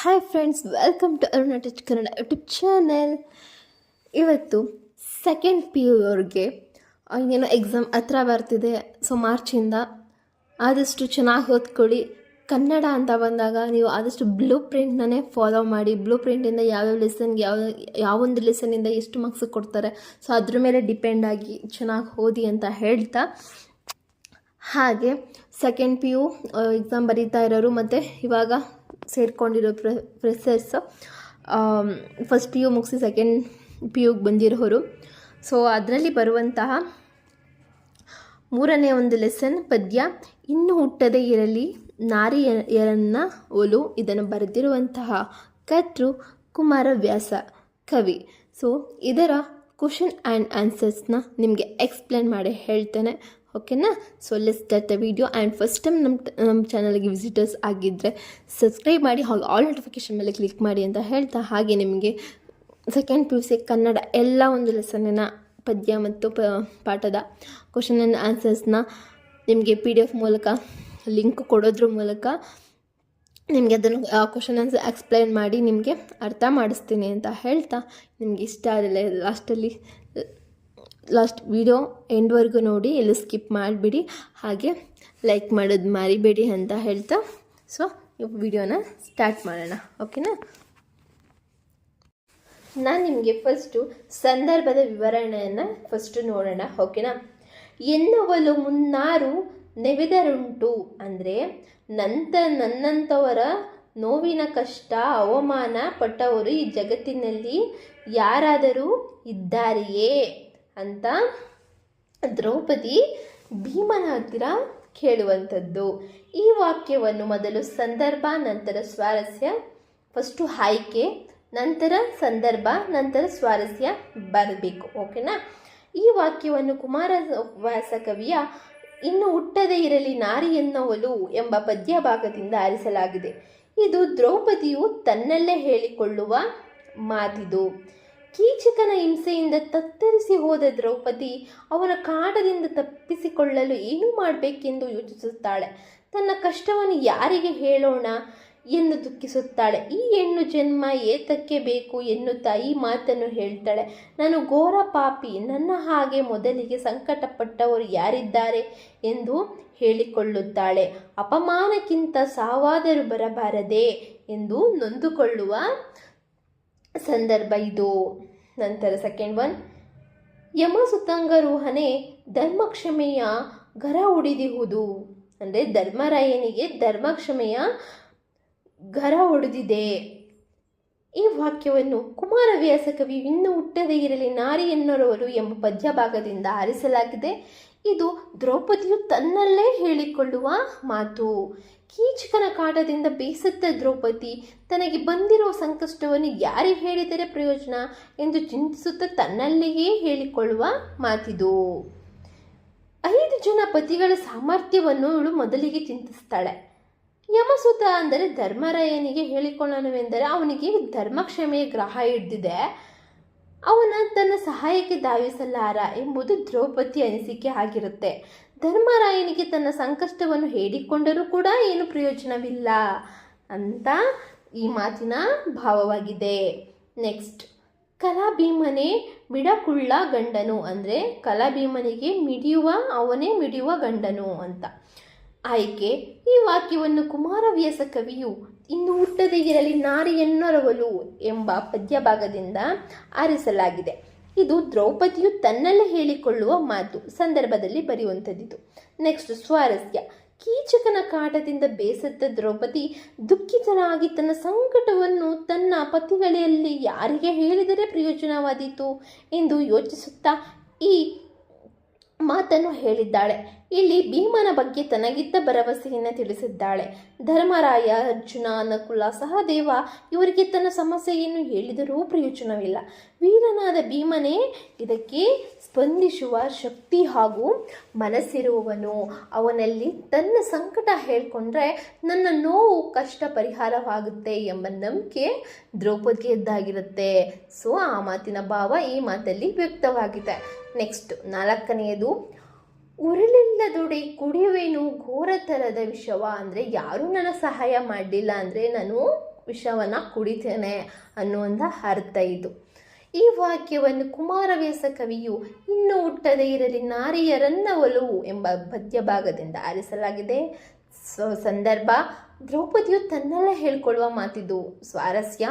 Hi friends welcome to Aruna touch Kannada YouTube channel ಇವತ್ತು second P U ಅವ್ರಿಗೆ ಇನ್ನೇನು exam ಹತ್ರ ಬರ್ತಿದೆ. ಸೊ ಮಾರ್ಚಿಂದ ಆದಷ್ಟು ಚೆನ್ನಾಗಿ ಓದ್ಕೊಳ್ಳಿ. ಕನ್ನಡ ಅಂತ ಬಂದಾಗ ನೀವು ಆದಷ್ಟು ಬ್ಲೂ ಪ್ರಿಂಟ್ನೇ ಫಾಲೋ ಮಾಡಿ. ಬ್ಲೂ ಪ್ರಿಂಟಿಂದ ಯಾವ್ಯಾವ ಲೆಸನ್ಗೆ ಯಾವ, ಯಾವೊಂದು ಲೆಸನಿಂದ ಎಷ್ಟು ಮಾರ್ಕ್ಸ್ ಕೊಡ್ತಾರೆ. ಸೊ ಅದ್ರ ಮೇಲೆ ಡಿಪೆಂಡ್ ಆಗಿ ಚೆನ್ನಾಗಿ ಓದಿ ಅಂತ ಹೇಳ್ತಾ. ಹಾಗೆ ಸೆಕೆಂಡ್ ಪಿ ಯು ಎಕ್ಸಾಮ್ ಬರೀತಾ ಇರೋರು. ಮತ್ತು ಇವಾಗ ಸೇರ್ಕೊಂಡಿರೋ ಪ್ರ ಫ್ರೆಸರ್ಸ್ ಫಸ್ಟ್ ಪಿ ಯು ಮುಗಿಸಿ ಸೆಕೆಂಡ್ ಪಿ ಯುಗೆ ಬಂದಿರೋರು. ಸೊ ಅದರಲ್ಲಿ ಬರುವಂತಹ ಮೂರನೇ ಒಂದು ಲೆಸನ್ ಪದ್ಯ, ಇನ್ನು ಹುಟ್ಟದೇ ಇರಲಿ ನಾರಿಯರನ್ನ ಒಲು, ಇದನ್ನು ಬರೆದಿರುವಂತಹ ಕರ್ತೃ ಕುಮಾರವ್ಯಾಸ ಕವಿ. ಸೊ ಇದರ ಕ್ವಶನ್ ಆ್ಯಂಡ್ ಆನ್ಸರ್ಸ್ನ ನಿಮಗೆ ಎಕ್ಸ್ಪ್ಲೇನ್ ಮಾಡಿ ಹೇಳ್ತೇನೆ. ಓಕೆನಾ so let's the video and first time ನಮ್ಮ ನಮ್ಮ ಚಾನಲ್ಗೆ ವಿಸಿಟರ್ಸ್ ಆಗಿದ್ದರೆ ಸಬ್ಸ್ಕ್ರೈಬ್ ಮಾಡಿ, ಹಾಗೆ ಆಲ್ ನೋಟಿಫಿಕೇಷನ್ ಮೇಲೆ ಕ್ಲಿಕ್ ಮಾಡಿ ಅಂತ ಹೇಳ್ತಾ, ಹಾಗೆ ನಿಮಗೆ second P U C Kannada ಎಲ್ಲ ಒಂದು ಲೆಸನ್ನ ಪದ್ಯ ಮತ್ತು ಪ, ಪಾಠದ ಕ್ವಶನ್ ಆ್ಯಂಡ್ ಆನ್ಸರ್ಸ್ನ ನಿಮಗೆ ಪಿ ಡಿ ಎಫ್ ಮೂಲಕ ಲಿಂಕ್ ಕೊಡೋದ್ರ ಮೂಲಕ ನಿಮಗೆ ಅದನ್ನು ಕ್ವಶನ್ ಆನ್ಸರ್ ಎಕ್ಸ್ಪ್ಲೈನ್ ಮಾಡಿ ನಿಮಗೆ ಅರ್ಥ ಮಾಡಿಸ್ತೀನಿ ಅಂತ ಹೇಳ್ತಾ, ನಿಮಗೆ ಇಷ್ಟ ಆಗಲ್ಲ ಲಾಸ್ಟಲ್ಲಿ ಲಾಸ್ಟ್ ವಿಡಿಯೋ ಎಂಡ್ವರೆಗೂ ನೋಡಿ, ಎಲ್ಲೂ ಸ್ಕಿಪ್ ಮಾಡಿಬಿಡಿ. ಹಾಗೆ ಲೈಕ್ ಮಾಡೋದು ಮರಿಬೇಡಿ ಅಂತ ಹೇಳ್ತಾ. ಸೊ ವಿಡಿಯೋನ ಸ್ಟಾರ್ಟ್ ಮಾಡೋಣ. ಓಕೆನಾ ನಾನು ನಿಮಗೆ ಫಸ್ಟು ಸಂದರ್ಭದ ವಿವರಣೆಯನ್ನು ಫಸ್ಟು ನೋಡೋಣ. ಓಕೆನಾ ಎನ್ನುವಲು ಮುನ್ನಾರು ನೆವೆದರುಂಟು. ಅಂದರೆ ನಂತ ನನ್ನಂಥವರ ನೋವಿನ ಕಷ್ಟ, ಅವಮಾನ ಪಟ್ಟವರು ಈ ಜಗತ್ತಿನಲ್ಲಿ ಯಾರಾದರೂ ಇದ್ದಾರೆಯೇ? ಅಂತ ದ್ರೌಪದಿ ಭೀಮನ ಹತ್ತಿರ ಕೇಳುವಂಥದ್ದು. ಈ ವಾಕ್ಯವನ್ನು ಮೊದಲು ಸಂದರ್ಭ, ನಂತರ ಸ್ವಾರಸ್ಯ. ಫಸ್ಟು ಆಯ್ಕೆ, ನಂತರ ಸಂದರ್ಭ, ನಂತರ ಸ್ವಾರಸ್ಯ ಬರಬೇಕು. ಓಕೆನಾ? ಈ ವಾಕ್ಯವನ್ನು ಕುಮಾರ ವ್ಯಾಸ ಕವಿಯ ಇನ್ನು ಹುಟ್ಟದೇ ಇರಲಿ ನಾರಿ ಎನ್ನುವಲು ಎಂಬ ಪದ್ಯ ಭಾಗದಿಂದ ಆರಿಸಲಾಗಿದೆ. ಇದು ದ್ರೌಪದಿಯು ತನ್ನಲ್ಲೇ ಹೇಳಿಕೊಳ್ಳುವ ಮಾತಿದು. ಕೀಚಕನ ಹಿಂಸೆಯಿಂದ ತತ್ತರಿಸಿ ಹೋದ ದ್ರೌಪದಿ ಅವನ ಕಾಟದಿಂದ ತಪ್ಪಿಸಿಕೊಳ್ಳಲು ಏನು ಮಾಡಬೇಕೆಂದು ಯೋಚಿಸುತ್ತಾಳೆ. ತನ್ನ ಕಷ್ಟವನ್ನು ಯಾರಿಗೆ ಹೇಳೋಣ ಎಂದು ದುಃಖಿಸುತ್ತಾಳೆ. ಈ ಹೆಣ್ಣು ಜನ್ಮ ಏತಕ್ಕೆ ಬೇಕು ಎನ್ನುತ್ತಾ ಈ ಮಾತನ್ನು ಹೇಳ್ತಾಳೆ. ನಾನು ಘೋರ ಪಾಪಿ, ನನ್ನ ಹಾಗೆ ಮೊದಲಿಗೆ ಸಂಕಟಪಟ್ಟವರು ಯಾರಿದ್ದಾರೆ ಎಂದು ಹೇಳಿಕೊಳ್ಳುತ್ತಾಳೆ. ಅಪಮಾನಕ್ಕಿಂತ ಸಾವಾದರೂ ಬರಬಾರದೆ ಎಂದು ನೊಂದುಕೊಳ್ಳುವ ಸಂದರ್ಭ ಇದು. ನಂತರ ಸೆಕೆಂಡ್ ಒನ್ ಯಮ ಸುತಂಗರೂಹನೆ ಧರ್ಮಕ್ಷಮೆಯ ಗರ ಉಡಿದಿಹುದು ಅಂದರೆ ಧರ್ಮರಾಯನಿಗೆ ಧರ್ಮಕ್ಷಮೆಯ ಗರ ಒಡೆದಿದೆ. ಈ ವಾಕ್ಯವನ್ನು ಕುಮಾರವ್ಯಾಸ ಕವಿ ಇನ್ನು ಹುಟ್ಟದೇ ಇರಲಿ ನಾರಿ ಎನ್ನುವವರು ಎಂಬ ಪದ್ಯ ಭಾಗದಿಂದ ಆರಿಸಲಾಗಿದೆ. ಇದು ದ್ರೌಪದಿಯು ತನ್ನಲ್ಲೇ ಹೇಳಿಕೊಳ್ಳುವ ಮಾತು. ಕೀಚಕನ ಕಾಟದಿಂದ ಬೇಸತ್ತ ದ್ರೌಪದಿ ತನಗೆ ಬಂದಿರುವ ಸಂಕಷ್ಟವನ್ನು ಯಾರಿಗೆ ಹೇಳಿದರೆ ಪ್ರಯೋಜನ ಎಂದು ಚಿಂತಿಸುತ್ತಾ ತನ್ನಲ್ಲಿಯೇ ಹೇಳಿಕೊಳ್ಳುವ ಮಾತಿದು. ಐದು ಜನ ಪತಿಗಳ ಸಾಮರ್ಥ್ಯವನ್ನು ಇವಳು ಮೊದಲಿಗೆ ಚಿಂತಿಸ್ತಾಳೆ. ಯಮಸುತ ಅಂದರೆ ಧರ್ಮರಾಯನಿಗೆ ಹೇಳಿಕೊಳ್ಳೋಣವೆಂದರೆ ಅವನಿಗೆ ಧರ್ಮಕ್ಷಮೆಯ ಗ್ರಹ ಹಿಡ್ದಿದೆ. ಅವನ ತನ್ನ ಸಹಾಯಕ್ಕೆ ಧಾವಿಸಲಾರ ಎಂಬುದು ದ್ರೌಪದಿ ಅನಿಸಿಕೆ ಆಗಿರುತ್ತೆ. ಧರ್ಮರಾಯನಿಗೆ ತನ್ನ ಸಂಕಷ್ಟವನ್ನು ಹೇಳಿಕೊಂಡರೂ ಕೂಡ ಏನು ಪ್ರಯೋಜನವಿಲ್ಲ ಅಂತ ಈ ಮಾತಿನ ಭಾವವಾಗಿದೆ. ನೆಕ್ಸ್ಟ್, ಕಲಾಭೀಮನೆ ಮಿಡಕುಳ್ಳ ಗಂಡನು ಅಂದರೆ ಕಲಾಭೀಮನಿಗೆ ಮಿಡಿಯುವ, ಅವನೇ ಮಿಡಿಯುವ ಗಂಡನು ಅಂತ. ಆಯ್ಕೆ, ಈ ವಾಕ್ಯವನ್ನು ಕುಮಾರವ್ಯಾಸ ಕವಿಯು ಇನ್ನು ಹುಟ್ಟದೇ ಇರಲಿ, ನಾರಿ ಎನ್ನರವಲು ಎಂಬ ಪದ್ಯಭಾಗದಿಂದ ಆರಿಸಲಾಗಿದೆ. ಇದು ದ್ರೌಪದಿಯು ತನ್ನಲ್ಲೇ ಹೇಳಿಕೊಳ್ಳುವ ಮಾತು ಸಂದರ್ಭದಲ್ಲಿ ಬರೆಯುವಂಥದ್ದಿತು ನೆಕ್ಸ್ಟ್ ಸ್ವಾರಸ್ಯ. ಕೀಚಕನ ಕಾಟದಿಂದ ಬೇಸತ್ತ ದ್ರೌಪದಿ ದುಃಖಿತನಾಗಿ ತನ್ನ ಸಂಕಟವನ್ನು ತನ್ನ ಪತಿಗಳಲ್ಲಿ ಯಾರಿಗೆ ಹೇಳಿದರೆ ಪ್ರಯೋಜನವಾದೀತು ಎಂದು ಯೋಚಿಸುತ್ತಾ ಈ ಮಾತನ್ನು ಹೇಳಿದ್ದಾಳೆ. ಇಲ್ಲಿ ಭೀಮನ ಬಗ್ಗೆ ತನಗಿದ್ದ ಭರವಸೆಯನ್ನು ತಿಳಿಸಿದ್ದಾಳೆ. ಧರ್ಮರಾಯ, ಅರ್ಜುನ ನಕುಲ ಸಹದೇವ ಇವರಿಗೆ ತನ್ನ ಸಮಸ್ಯೆಯನ್ನು ಹೇಳಿದರೂ ಪ್ರಯೋಜನವಿಲ್ಲ. ವೀರನಾದ ಭೀಮನೇ ಇದಕ್ಕೆ ಸ್ಪಂದಿಸುವ ಶಕ್ತಿ ಹಾಗೂ ಮನಸ್ಸಿರುವವನು. ಅವನಲ್ಲಿ ತನ್ನ ಸಂಕಟ ಹೇಳ್ಕೊಂಡ್ರೆ ನನ್ನ ನೋವು ಕಷ್ಟ ಪರಿಹಾರವಾಗುತ್ತೆ ಎಂಬ ನಂಬಿಕೆ ದ್ರೌಪದಿಯದ್ದಾಗಿರುತ್ತೆ. ಸೊ, ಆ ಮಾತಿನ ಭಾವ ಈ ಮಾತಲ್ಲಿ ವ್ಯಕ್ತವಾಗಿದೆ. ನೆಕ್ಸ್ಟ್ ನಾಲ್ಕನೆಯದು ಉರುಳಿಲ್ಲದೊಡೆ ಕುಡಿಯುವೇನು ಘೋರ ಥರದ ವಿಷವ ಅಂದರೆ ಯಾರೂ ನನ್ನ ಸಹಾಯ ಮಾಡಲಿಲ್ಲ ಅಂದರೆ ನಾನು ವಿಷವನ್ನು ಕುಡಿತೇನೆ ಅನ್ನುವಂಥ ಅರ್ಥ ಇದು. ಈ ವಾಕ್ಯವನ್ನು ಕುಮಾರವ್ಯಾಸ ಕವಿಯು ಇನ್ನು ಹುಟ್ಟದೇ ಇರಲಿ ನಾರಿಯರನ್ನ ಒಲವು ಎಂಬ ಪದ್ಯ ಭಾಗದಿಂದ ಆರಿಸಲಾಗಿದೆ ಸಂದರ್ಭ ದ್ರೌಪದಿಯು ತನ್ನಲ್ಲೇ ಹೇಳ್ಕೊಳ್ಳುವ ಮಾತಿದು ಸ್ವಾರಸ್ಯ,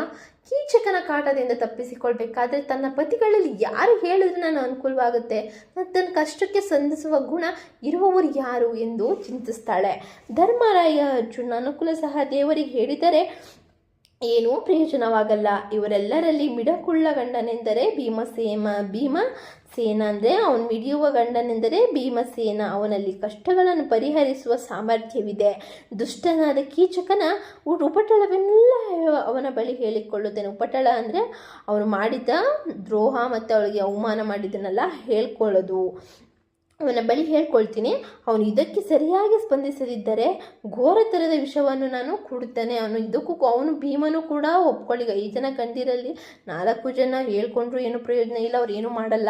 ಕೀಚಕನ ಕಾಟದಿಂದ ತಪ್ಪಿಸಿಕೊಳ್ಬೇಕಾದ್ರೆ ತನ್ನ ಪತಿಗಳಲ್ಲಿ ಯಾರು ಹೇಳಿದ್ರೆ ನಾನು ಅನುಕೂಲವಾಗುತ್ತೆ? ತನ್ನ ಕಷ್ಟಕ್ಕೆ ಸಂಧಿಸುವ ಗುಣ ಇರುವವರು ಯಾರು ಎಂದು ಚಿಂತಿಸ್ತಾಳೆ. ಧರ್ಮರಾಯ ಅರ್ಜುನ ಅನುಕೂಲ ಸಹ ದೇವರಿಗೆ ಹೇಳಿದರೆ ಏನೂ ಪ್ರಯೋಜನವಾಗಲ್ಲ. ಇವರೆಲ್ಲರಲ್ಲಿ ಮಿಡಕುಳ್ಳ ಗಂಡನೆಂದರೆ ಭೀಮಸೇಮ ಭೀಮ ಸೇನ ಅಂದರೆ ಅವನು ಮಿಡಿಯುವ ಗಂಡನೆಂದರೆ ಭೀಮಸೇನ. ಅವನಲ್ಲಿ ಕಷ್ಟಗಳನ್ನು ಪರಿಹರಿಸುವ ಸಾಮರ್ಥ್ಯವಿದೆ. ದುಷ್ಟನಾದ ಕೀಚಕನ ಉಪಟಳವೆಲ್ಲ ಅವನ ಬಳಿ ಹೇಳಿಕೊಳ್ಳುತ್ತೇನೆ. ಉಪಟಳ ಅಂದರೆ ಅವನು ಮಾಡಿದ ದ್ರೋಹ ಮತ್ತು ಅವಳಿಗೆ ಅವಮಾನ ಮಾಡಿದ್ದನ್ನೆಲ್ಲ ಹೇಳ್ಕೊಳ್ಳೋದು. ಅವನ ಬಳಿ ಹೇಳ್ಕೊಳ್ತೀನಿ. ಅವನು ಇದಕ್ಕೆ ಸರಿಯಾಗಿ ಸ್ಪಂದಿಸದಿದ್ದರೆ ಘೋರ ಥರದ ವಿಷವನ್ನು ನಾನು ಕೊಡುತ್ತೇನೆ. ಅವನು ಇದಕ್ಕೂ ಅವನು ಭೀಮನು ಕೂಡ ಒಪ್ಕೊಳ್ಳಿ ಐದು ಜನ ಕಂದಿರಲ್ಲಿ ನಾಲ್ಕು ಜನ ಹೇಳ್ಕೊಂಡ್ರು ಏನು ಪ್ರಯೋಜನ ಇಲ್ಲ, ಅವ್ರು ಏನೂ ಮಾಡಲ್ಲ.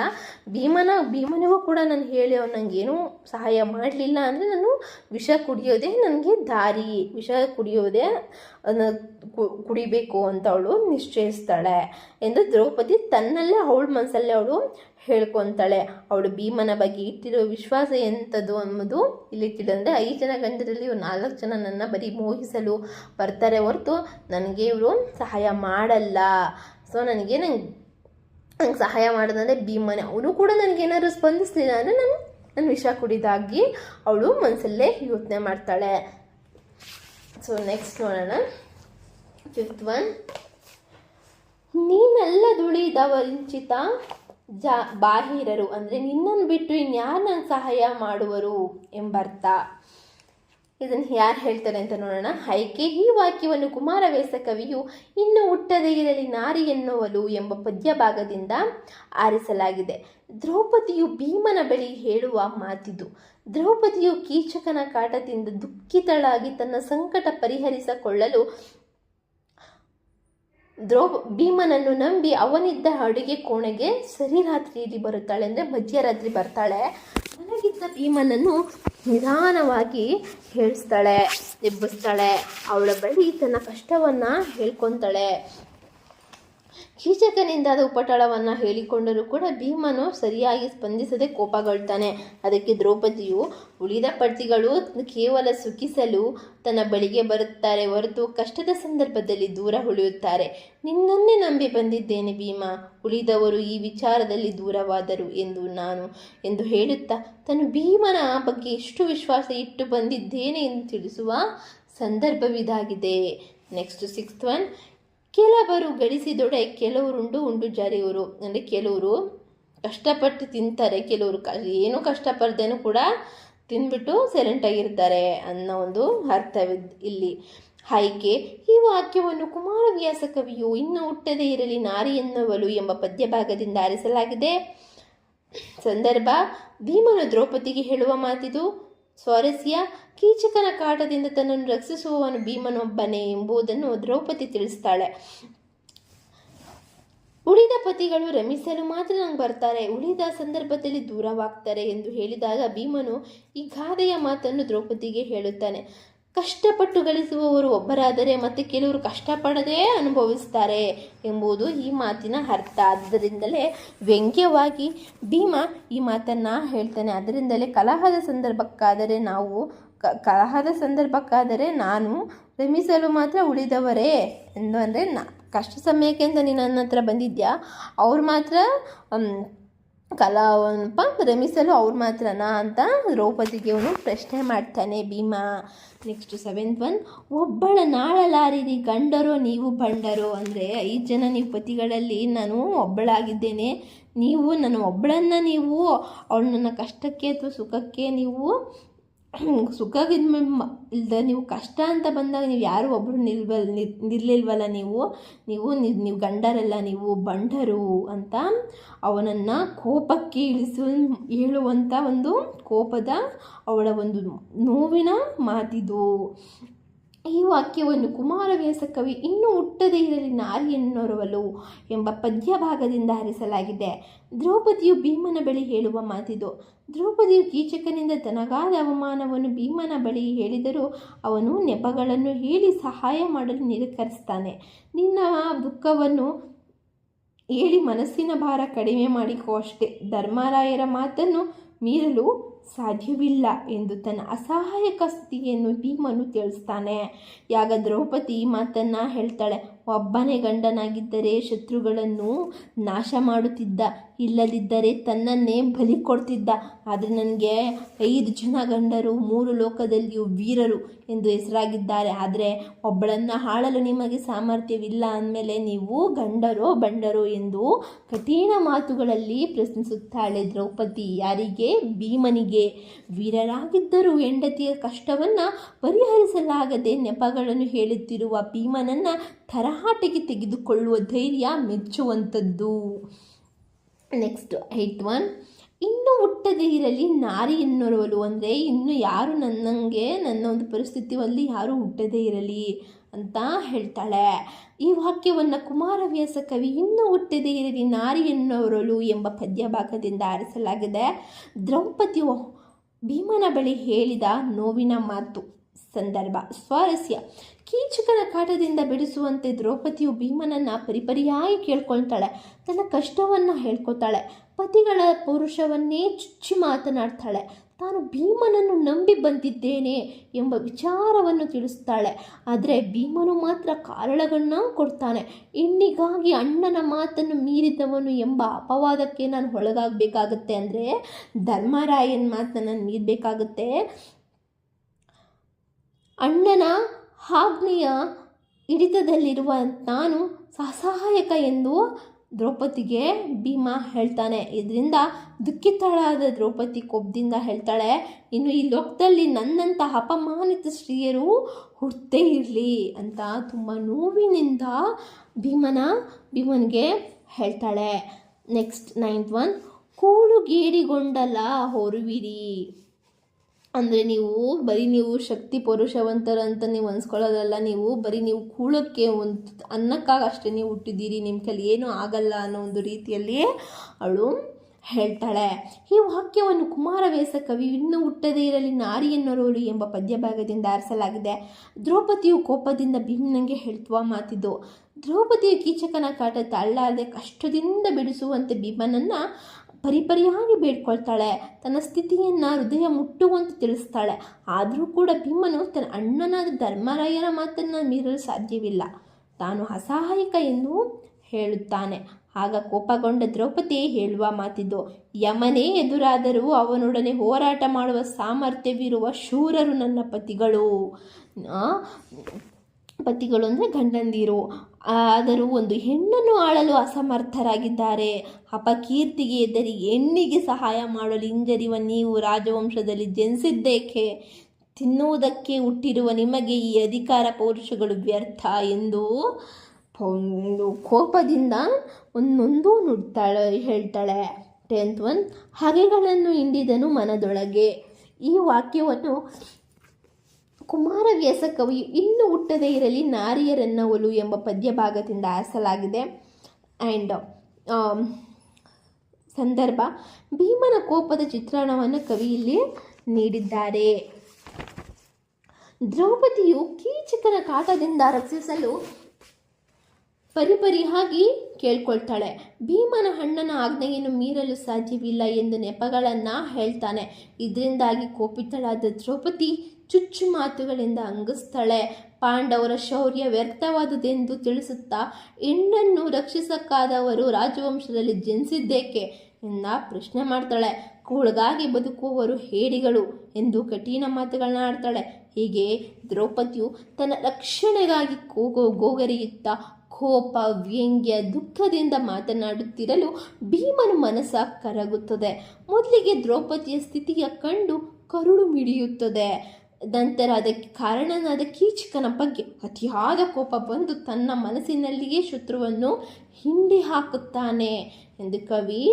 ಭೀಮನ, ಭೀಮನಿಗೂ ಕೂಡ ನಾನು ಹೇಳಿ, ಅವ್ನು ನನಗೇನು ಸಹಾಯ ಮಾಡಲಿಲ್ಲ ಅಂದರೆ ನಾನು ವಿಷ ಕುಡಿಯೋದೇ ನನಗೆ ದಾರಿ. ವಿಷ ಕುಡಿಯೋದೇ ಕುಡಿಬೇಕು ಅಂತ ಅವಳು ನಿಶ್ಚಯಿಸ್ತಾಳೆ ಎಂದು ದ್ರೌಪದಿ ತನ್ನಲ್ಲೇ ಅವಳ ಮನಸ್ಸಲ್ಲೇ ಅವಳು ಹೇಳ್ಕೊತಾಳೆ. ಅವಳು ಭೀಮನ ಬಗ್ಗೆ ಇಟ್ಟಿರೋ ವಿಶ್ವಾಸ ಎಂಥದ್ದು ಅನ್ನೋದು ಇಲ್ಲಿ ತಿಳಿದ್ರೆ ಐದು ಜನ ಗಂಡರಲ್ಲಿ ಇವ್ರು ನಾಲ್ಕು ಜನ ನನ್ನ ಬರೀ ಮೋಹಿಸಲು ಬರ್ತಾರೆ ಹೊರತು ನನಗೆ ಇವರು ಸಹಾಯ ಮಾಡಲ್ಲ. ಸೊ ನನಗೆ ನಂಗೆ ನಂಗೆ ಸಹಾಯ ಮಾಡೋದಂದರೆ ಭೀಮನೆ. ಅವನು ಕೂಡ ನನಗೇನಾದ್ರು ಸ್ಪಂದಿಸಲಿಲ್ಲ ಅಂದರೆ ನಾನು ನನ್ನ ವಿಷ ಕುಡಿದಾಗಿ ಅವಳು ಮನಸ್ಸಲ್ಲೇ ಯೋಚನೆ ಮಾಡ್ತಾಳೆ. ಸೊ ನೆಕ್ಸ್ಟ್ ನೋಡೋಣ. ಫಿಫ್ತ್ ಒನ್ ನೀನೆಲ್ಲ ದುಳಿದವರಿಂಚಿತ ಜಾ ಬಾಹಿರರು ಅಂದರೆ ನಿನ್ನನ್ನು ಬಿಟ್ಟು ಇನ್ಯಾರು ನನ್ನ ಸಹಾಯ ಮಾಡುವರು ಎಂಬರ್ಥ. ಇದನ್ನು ಯಾರು ಹೇಳ್ತಾರೆ ಅಂತ ನೋಡೋಣ. ಹೈಕೆ, ಈ ವಾಕ್ಯವನ್ನು ಕುಮಾರವ್ಯಾಸ ಕವಿಯು ಇನ್ನು ಹುಟ್ಟದೇ ಇರಲಿ ನಾರಿ ಎನ್ನುವಲು ಎಂಬ ಪದ್ಯ ಭಾಗದಿಂದ ಆರಿಸಲಾಗಿದೆ. ದ್ರೌಪದಿಯು ಭೀಮನ ಬಳಿ ಹೇಳುವ ಮಾತಿದು. ದ್ರೌಪದಿಯು ಕೀಚಕನ ಕಾಟದಿಂದ ದುಃಖಿತಳಾಗಿ ತನ್ನ ಸಂಕಟ ಪರಿಹರಿಸಿಕೊಳ್ಳಲು ದ್ರೌ ಭೀಮನನ್ನು ನಂಬಿ ಅವನಿದ್ದ ಅಡುಗೆ ಕೋಣೆಗೆ ಸರಿ ರಾತ್ರಿಯಲ್ಲಿ ಬರುತ್ತಾಳೆ ಅಂದರೆ ಮಧ್ಯರಾತ್ರಿ ಬರ್ತಾಳೆ. ಮಲಗಿದ್ದ ಭೀಮನನ್ನು ನಿಧಾನವಾಗಿ ಹೇಳಿಸ್ತಾಳೆ, ಎಬ್ಬಿಸ್ತಾಳೆ. ಅವಳ ಬಳಿ ತನ್ನ ಕಷ್ಟವನ್ನು ಹೇಳ್ಕೊತಾಳೆ. ಕೀಚಕನಿಂದಾದ ಉಪಟಳವನ್ನು ಹೇಳಿಕೊಂಡರೂ ಕೂಡ ಭೀಮನು ಸರಿಯಾಗಿ ಸ್ಪಂದಿಸದೆ ಕೋಪಗೊಳ್ತಾನೆ. ಅದಕ್ಕೆ ದ್ರೌಪದಿಯು ಉಳಿದ ಪತಿಗಳು ಕೇವಲ ಸುಖಿಸಲು ತನ್ನ ಬಳಿಗೆ ಬರುತ್ತಾರೆ ಹೊರತು ಕಷ್ಟದ ಸಂದರ್ಭದಲ್ಲಿ ದೂರ ಉಳಿಯುತ್ತಾರೆ. ನಿನ್ನನ್ನೇ ನಂಬಿ ಬಂದಿದ್ದೇನೆ ಭೀಮ. ಉಳಿದವರು ಈ ವಿಚಾರದಲ್ಲಿ ದೂರವಾದರು ಎಂದು ನಾನು, ಎಂದು ಹೇಳುತ್ತಾ ತನ್ನ ಭೀಮನ ಬಗ್ಗೆ ಎಷ್ಟು ವಿಶ್ವಾಸ ಇಟ್ಟು ಬಂದಿದ್ದೇನೆ ಎಂದು ತಿಳಿಸುವ ಸಂದರ್ಭವಿದಾಗಿದೆ. ನೆಕ್ಸ್ಟ್ ಸಿಕ್ಸ್ತ್ ಒನ್ ಕೆಲವರು ಗಳಿಸಿದೊಡೆ ಕೆಲವರುಂಡು ಉಂಡು ಜಾರಿಯವರು ಅಂದರೆ ಕೆಲವರು ಕಷ್ಟಪಟ್ಟು ತಿಂತಾರೆ, ಕೆಲವರು ಕ, ಏನೂ ಕಷ್ಟಪಡ್ದೇನೂ ಕೂಡ ತಿಂದ್ಬಿಟ್ಟು ಸೈಲೆಂಟಾಗಿರ್ತಾರೆ ಅನ್ನೋ ಒಂದು ಅರ್ಥವಿದ್, ಇಲ್ಲಿ. ಆಯ್ಕೆ ಈ ವಾಕ್ಯವನ್ನು ಕುಮಾರವ್ಯಾಸ ಕವಿಯು ಇನ್ನೂ ಹುಟ್ಟದೇ ಇರಲಿ ನಾರಿ ಎನ್ನುವಲು ಎಂಬ ಪದ್ಯಭಾಗದಿಂದ ಆರಿಸಲಾಗಿದೆ. ಸಂದರ್ಭ, ಭೀಮನು ದ್ರೌಪದಿಗೆ ಹೇಳುವ ಮಾತಿದು ಸ್ವಾರಸ್ಯ ಕೀಚಕನ ಕಾಟದಿಂದ ತನ್ನನ್ನು ರಕ್ಷಿಸುವವನು ಭೀಮನೊಬ್ಬನೇ ಎಂಬುದನ್ನು ದ್ರೌಪದಿ ತಿಳಿಸ್ತಾಳೆ. ಉಳಿದ ಪತಿಗಳು ರಮಿಸಲು ಮಾತ್ರ ನಂಗೆ ಬರ್ತಾರೆ, ಉಳಿದ ಸಂದರ್ಭದಲ್ಲಿ ದೂರವಾಗ್ತಾರೆ ಎಂದು ಹೇಳಿದಾಗ ಭೀಮನು ಈ ಗಾದೆಯ ಮಾತನ್ನು ದ್ರೌಪದಿಗೆ ಹೇಳುತ್ತಾನೆ. ಕಷ್ಟಪಟ್ಟು ಗಳಿಸುವವರು ಒಬ್ಬರಾದರೆ ಮತ್ತೆ ಕೆಲವರು ಕಷ್ಟಪಡದೇ ಅನುಭವಿಸ್ತಾರೆ ಎಂಬುದು ಈ ಮಾತಿನ ಅರ್ಥ. ಆದ್ದರಿಂದಲೇ ವ್ಯಂಗ್ಯವಾಗಿ ಭೀಮ ಈ ಮಾತನ್ನು ಹೇಳ್ತಾನೆ. ಅದರಿಂದಲೇ ಕಲಹದ ಸಂದರ್ಭಕ್ಕಾದರೆ ನಾವು ಕಲಹದ ಸಂದರ್ಭಕ್ಕಾದರೆ ನಾನು ರಮಿಸಲು ಮಾತ್ರ ಉಳಿದವರೇ ಎಂದು ಅಂದರೆ ನಾ, ಕಷ್ಟ ಸಮಯಕ್ಕೆ ಅಂತ ನೀನು ನನ್ನ ಹತ್ರ ಬಂದಿದ್ಯಾ? ಅವ್ರು ಮಾತ್ರ ಮ್, ಕಲಾವನಪ್ಪ ರಮಿಸಲು ಅವ್ರು ಮಾತ್ರನಾ ಅಂತ ದ್ರೌಪದಿಗೆ ಅವನು ಪ್ರಶ್ನೆ ಮಾಡ್ತಾನೆ ಭೀಮಾ. ನೆಕ್ಸ್ಟ್ ಸೆವೆಂತ್ ಒನ್ ಒಬ್ಬಳ ನಾಳಲಾರಿರಿ ಗಂಡರೋ ನೀವು ಬಂಡರೋ ಅಂದರೆ ಐದು ಜನ ನೀವು ಪತಿಗಳಲ್ಲಿ ನಾನು ಒಬ್ಬಳಾಗಿದ್ದೇನೆ. ನೀವು ನನ್ನ ಒಬ್ಬಳನ್ನು ನೀವು ಅವಳು ನನ್ನ ಕಷ್ಟಕ್ಕೆ ಅಥವಾ ಸುಖಕ್ಕೆ ನೀವು ಸುಖವಿದ್ಮ ಇಲ್ದ ನೀವು ಕಷ್ಟ ಅಂತ ಬಂದಾಗ ನೀವು ಯಾರು ಒಬ್ಬರು ನಿಲ್ವಲ್ ನಿಲ್- ನಿಲ್ಲಿಲ್ವಲ್ಲ ನೀವು? ನೀವು ನೀವು ಗಂಡರಲ್ಲ, ನೀವು ಬಂಡರು ಅಂತ ಅವನನ್ನು ಕೋಪಕ್ಕೆ ಇಳಿಸು ಹೇಳುವಂಥ ಒಂದು ಕೋಪದ ಅವಳ ಒಂದು ನೋವಿನ ಮಾತಿದು. ಈ ವಾಕ್ಯವನ್ನು ಕುಮಾರವ್ಯಾಸ ಕವಿ ಇನ್ನೂ ಹುಟ್ಟದೇ ಇರಲಿ ನಾರಿಯನ್ನೊರವಲು ಎಂಬ ಪದ್ಯ ಭಾಗದಿಂದ ಹರಿಸಲಾಗಿದೆ. ದ್ರೌಪದಿಯು ಭೀಮನ ಬಳಿ ಹೇಳುವ ಮಾತಿದು. ದ್ರೌಪದಿಯು ಕೀಚಕನಿಂದ ತನಗಾದ ಅವಮಾನವನ್ನು ಭೀಮನ ಬಳಿ ಹೇಳಿದರೂ ಅವನು ನೆಪಗಳನ್ನು ಹೇಳಿ ಸಹಾಯ ಮಾಡಲು ನಿರಾಕರಿಸ್ತಾನೆ. ನಿನ್ನ ದುಃಖವನ್ನು ಹೇಳಿ ಮನಸ್ಸಿನ ಭಾರ ಕಡಿಮೆ ಮಾಡಿಕೋ ಅಷ್ಟೇ. ಧರ್ಮರಾಯರ ಮಾತನ್ನು ಮೀರಲು ಸಾಧ್ಯವಿಲ್ಲ ಎಂದು ತನ್ನ ಅಸಹಾಯಕ ಸ್ಥಿತಿಯನ್ನು ಭೀಮನು ತಿಳಿಸ್ತಾನೆ. ಯಾಗ ದ್ರೌಪದಿ ಮಾತನ್ನು ಹೇಳ್ತಾಳೆ ಒಬ್ಬನೇ ಗಂಡನಾಗಿದ್ದರೆ ಶತ್ರುಗಳನ್ನು ನಾಶ ಮಾಡುತ್ತಿದ್ದ, ಇಲ್ಲದಿದ್ದರೆ ತನ್ನನ್ನೇ ಬಲಿ ಕೊಡ್ತಿದ್ದ. ಆದರೆ ನನಗೆ ಐದು ಜನ ಗಂಡರು, ಮೂರು ಲೋಕದಲ್ಲಿಯೂ ವೀರರು ಎಂದು ಹೆಸರಾಗಿದ್ದಾರೆ. ಆದರೆ ಒಬ್ಬಳನ್ನು ಆಳಲು ನಿಮಗೆ ಸಾಮರ್ಥ್ಯವಿಲ್ಲ ಅಂದಮೇಲೆ ನೀವು ಗಂಡರೋ, ಬಂಡರೋ ಎಂದು ಕಠಿಣ ಮಾತುಗಳಲ್ಲಿ ಪ್ರಶ್ನಿಸುತ್ತಾಳೆ ದ್ರೌಪದಿ. ಯಾರಿಗೆ? ಭೀಮನಿಗೆ. ವೀರರಾಗಿದ್ದರೂ ಹೆಂಡತಿಯ ಕಷ್ಟವನ್ನು ಪರಿಹರಿಸಲಾಗದೆ ನೆಪಗಳನ್ನು ಹೇಳುತ್ತಿರುವ ಭೀಮನನ್ನು ತರಹಾಟೆಗೆ ತೆಗೆದುಕೊಳ್ಳುವ ಧೈರ್ಯ ಮೆಚ್ಚುವಂಥದ್ದು. ನೆಕ್ಸ್ಟ್ ಏಯ್ಟ್ ಒನ್ ಇನ್ನು ಹುಟ್ಟದೇ ಇರಲಿ, ನಾರಿ ಎನ್ನುವಲು ಅಂದರೆ, ಇನ್ನು ಯಾರು ನನ್ನಂಗೆ, ನನ್ನ ಒಂದು ಪರಿಸ್ಥಿತಿಯಲ್ಲಿ ಯಾರು ಹುಟ್ಟದೇ ಇರಲಿ ಅಂತ ಹೇಳ್ತಾಳೆ. ಈ ವಾಕ್ಯವನ್ನು ಕುಮಾರವ್ಯಾಸ ಕವಿ ಇನ್ನೂ ಹುಟ್ಟದೇ ಇರಲಿ, ನಾರಿ ಎನ್ನುವರಲು ಎಂಬ ಪದ್ಯ ಭಾಗದಿಂದ ಆರಿಸಲಾಗಿದೆ. ದ್ರೌಪದಿ ಭೀಮನ ಬಳಿ ಹೇಳಿದ ನೋವಿನ ಮಾತು. ಸಂದರ್ಭ. ಸ್ವಾರಸ್ಯ. ಕೀಚಕನ ಕಾಟದಿಂದ ಬಿಡಿಸುವಂತೆ ದ್ರೌಪದಿಯು ಭೀಮನನ್ನು ಪರಿಪರಿಯಾಗಿ ಕೇಳ್ಕೊಳ್ತಾಳೆ. ತನ್ನ ಕಷ್ಟವನ್ನು ಹೇಳ್ಕೊತಾಳೆ. ಪತಿಗಳ ಪುರುಷವನ್ನೇ ಚುಚ್ಚಿ ಮಾತನಾಡ್ತಾಳೆ. ತಾನು ಭೀಮನನ್ನು ನಂಬಿ ಬಂದಿದ್ದೇನೆ ಎಂಬ ವಿಚಾರವನ್ನು ತಿಳಿಸ್ತಾಳೆ. ಆದರೆ ಭೀಮನು ಮಾತ್ರ ಕಾರಣಗಳನ್ನ ಕೊಡ್ತಾನೆ. ಹೆಣ್ಣಿಗಾಗಿ ಅಣ್ಣನ ಮಾತನ್ನು ಮೀರಿದವನು ಎಂಬ ಅಪವಾದಕ್ಕೆ ನಾನು ಒಳಗಾಗಬೇಕಾಗತ್ತೆ ಅಂದರೆ ಧರ್ಮರಾಯನ ಮಾತನ್ನು ಮೀರಬೇಕಾಗುತ್ತೆ. ಅಣ್ಣನ ಆಜ್ಞೆಯ ಹಿಡಿತದಲ್ಲಿರುವ ನಾನು ಸಹಾಯಕ ಎಂದು ದ್ರೌಪದಿಗೆ ಭೀಮ ಹೇಳ್ತಾನೆ. ಇದರಿಂದ ದುಃಖಿತಳಾದ ದ್ರೌಪದಿ ಕೊಬ್ಬದಿಂದ ಹೇಳ್ತಾಳೆ, ಇನ್ನು ಈ ಲೋಕದಲ್ಲಿ ನನ್ನಂಥ ಅಪಮಾನಿತ ಸ್ತ್ರೀಯರು ಹುಟ್ಟದೇ ಇರಲಿ ಅಂತ ತುಂಬ ನೋವಿನಿಂದ ಭೀಮನ, ಭೀಮನಿಗೆ ಹೇಳ್ತಾಳೆ. ನೆಕ್ಸ್ಟ್ ನೈನ್ತ್ ಒನ್ ಕೂಳುಗೇಡಿಗೊಂಡಲ ಹೊರುವಿರಿ. ಅಂದರೆ ನೀವು ಬರೀ ನೀವು ಶಕ್ತಿ ಪುರುಷವಂತರು ಅಂತ ನೀವು ಅನ್ಸ್ಕೊಳ್ಳೋದಲ್ಲ, ನೀವು ಬರೀ ನೀವು ಕೂಳಕ್ಕೆ ಒಂದು ಅನ್ನಕ್ಕಾಗಿ ಅಷ್ಟೇ ನೀವು ಹುಟ್ಟಿದ್ದೀರಿ ನಿಮ್ಮ ಕೈಲಿ ಏನೂ ಆಗಲ್ಲ ಅನ್ನೋ ಒಂದು ರೀತಿಯಲ್ಲಿ ಅವಳು ಹೇಳ್ತಾಳೆ. ಈ ವಾಕ್ಯವನ್ನು ಕುಮಾರವೇಸ ಕವಿ ಇನ್ನೂ ಹುಟ್ಟದೇ ಇರಲಿ ನಾರಿ ಎನ್ನುವಳು ಎಂಬ ಪದ್ಯಭಾಗದಿಂದ ಆರಿಸಲಾಗಿದೆ. ದ್ರೌಪದಿಯು ಕೋಪದಿಂದ ಭೀಮನಿಗೆ ಹೇಳ್ತುವ ಮಾತಿದ್ದು ದ್ರೌಪದಿಯ ಕೀಚಕನ ಕಾಟ ತಳ್ಳಾರದೆ ಕಷ್ಟದಿಂದ ಬಿಡಿಸುವಂತೆ ಭೀಮನನ್ನು ಪರಿಪರಿಯಾಗಿ ಬೇಡ್ಕೊಳ್ತಾಳೆ. ತನ್ನ ಸ್ಥಿತಿಯನ್ನು ಹೃದಯ ಮುಟ್ಟುವಂತೆ ತಿಳಿಸ್ತಾಳೆ. ಆದರೂ ಕೂಡ ಭೀಮನು ತನ್ನ ಅಣ್ಣನಾದ ಧರ್ಮರಾಯರ ಮಾತನ್ನು ಮೀರಲು ಸಾಧ್ಯವಿಲ್ಲ. ತಾನು ಅಸಹಾಯಕ ಎಂದು ಹೇಳುತ್ತಾನೆ. ಆಗ ಕೋಪಗೊಂಡ ದ್ರೌಪದಿ ಹೇಳುವ ಮಾತಿದ್ದು ಯಮನೇ ಎದುರಾದರೂ ಅವನೊಡನೆ ಹೋರಾಟ ಮಾಡುವ ಸಾಮರ್ಥ್ಯವಿರುವ ಶೂರರು ನನ್ನ ಪತಿಗಳು. ಪತಿಗಳು ಅಂದರೆ ಗಂಡಂದಿರು. ಆದರೂ ಒಂದು ಹೆಣ್ಣನ್ನು ಆಳಲು ಅಸಮರ್ಥರಾಗಿದ್ದಾರೆ. ಅಪಕೀರ್ತಿಗೆ ಎದರಿ ಹೆಣ್ಣಿಗೆ ಸಹಾಯ ಮಾಡಲು ಹಿಂಜರಿವ ನೀವು ರಾಜವಂಶದಲ್ಲಿ ಜನಿಸಿದ್ದೇಕೆ? ತಿನ್ನುವುದಕ್ಕೆ ಹುಟ್ಟಿರುವ ನಿಮಗೆ ಈ ಅಧಿಕಾರ ಪೌರುಷಗಳು ವ್ಯರ್ಥ ಎಂದು ಒಂದು ಕೋಪದಿಂದ ಒಂದೊಂದು ನುಡ್ತಾಳೆ, ಹೇಳ್ತಾಳೆ. ಟೆಂತ್ ಒನ್, ಹಗೆಗಳನ್ನು ಹಿಂಡಿದನು ಮನದೊಳಗೆ. ಈ ವಾಕ್ಯವನ್ನು ಕುಮಾರವ್ಯಾಸ ಕವಿಯು ಇನ್ನೂ ಹುಟ್ಟದೇ ಇರಲಿ ನಾರಿಯರನ್ನ ಒಲು ಎಂಬ ಪದ್ಯ ಭಾಗದಿಂದ ಆರಿಸಲಾಗಿದೆ ಆ್ಯಂಡ್ ಸಂದರ್ಭ, ಭೀಮನ ಕೋಪದ ಚಿತ್ರಣವನ್ನು ಕವಿ ಇಲ್ಲಿ ನೀಡಿದ್ದಾರೆ. ದ್ರೌಪದಿಯು ಕೀಚಕನ ಕಾಟದಿಂದ ರಕ್ಷಿಸಲು ಪರಿಪರಿಯಾಗಿ ಕೇಳ್ಕೊಳ್ತಾಳೆ. ಭೀಮನ ಹಣ್ಣನ ಆಜ್ಞೆಯನ್ನು ಮೀರಲು ಸಾಧ್ಯವಿಲ್ಲ ಎಂದು ನೆಪಗಳನ್ನು ಹೇಳ್ತಾನೆ. ಇದರಿಂದಾಗಿ ಕೋಪಿತಳಾದ ದ್ರೌಪದಿ ಚುಚ್ಚು ಮಾತುಗಳಿಂದ ಅಂಗಿಸ್ತಾಳೆ ಪಾಂಡವರ ಶೌರ್ಯ ವ್ಯರ್ಥವಾದುದೆಂದು ತಿಳಿಸುತ್ತಾ ಹೆಣ್ಣನ್ನು ರಕ್ಷಿಸಕ್ಕಾದವರು ರಾಜವಂಶದಲ್ಲಿ ಜನಿಸಿದ್ದೇಕೆ ಎಂದ ಪ್ರಶ್ನೆ ಮಾಡ್ತಾಳೆ. ಕೂಳಗಾಗಿ ಬದುಕುವವರು ಹೇಡಿಗಳು ಎಂದು ಕಠಿಣ ಮಾತುಗಳನ್ನ ಆಡ್ತಾಳೆ. ಹೀಗೆ ದ್ರೌಪದಿಯು ತನ್ನ ರಕ್ಷಣೆಗಾಗಿ ಕೂಗೋ ಗೋಗರಿಯುತ್ತಾ ಕೋಪ, ವ್ಯಂಗ್ಯ, ದುಃಖದಿಂದ ಮಾತನಾಡುತ್ತಿರಲು ಭೀಮನ ಮನಸ್ಸ ಕರಗುತ್ತದೆ. ಮೊದಲಿಗೆ ದ್ರೌಪದಿಯ ಸ್ಥಿತಿಯ ಕಂಡು ಕರುಳು ಮಿಡಿಯುತ್ತದೆ. ನಂತರ ಅದಕ್ಕೆ ಕಾರಣನಾದ ಕೀಚಕನ ಬಗ್ಗೆ ಅತಿಯಾದ ಕೋಪ ಬಂದು ತನ್ನ ಮನಸ್ಸಿನಲ್ಲಿಯೇ ಶತ್ರುವನ್ನು ಹಿಂಡಿ ಹಾಕುತ್ತಾನೆ ಎಂದು ಕವಿ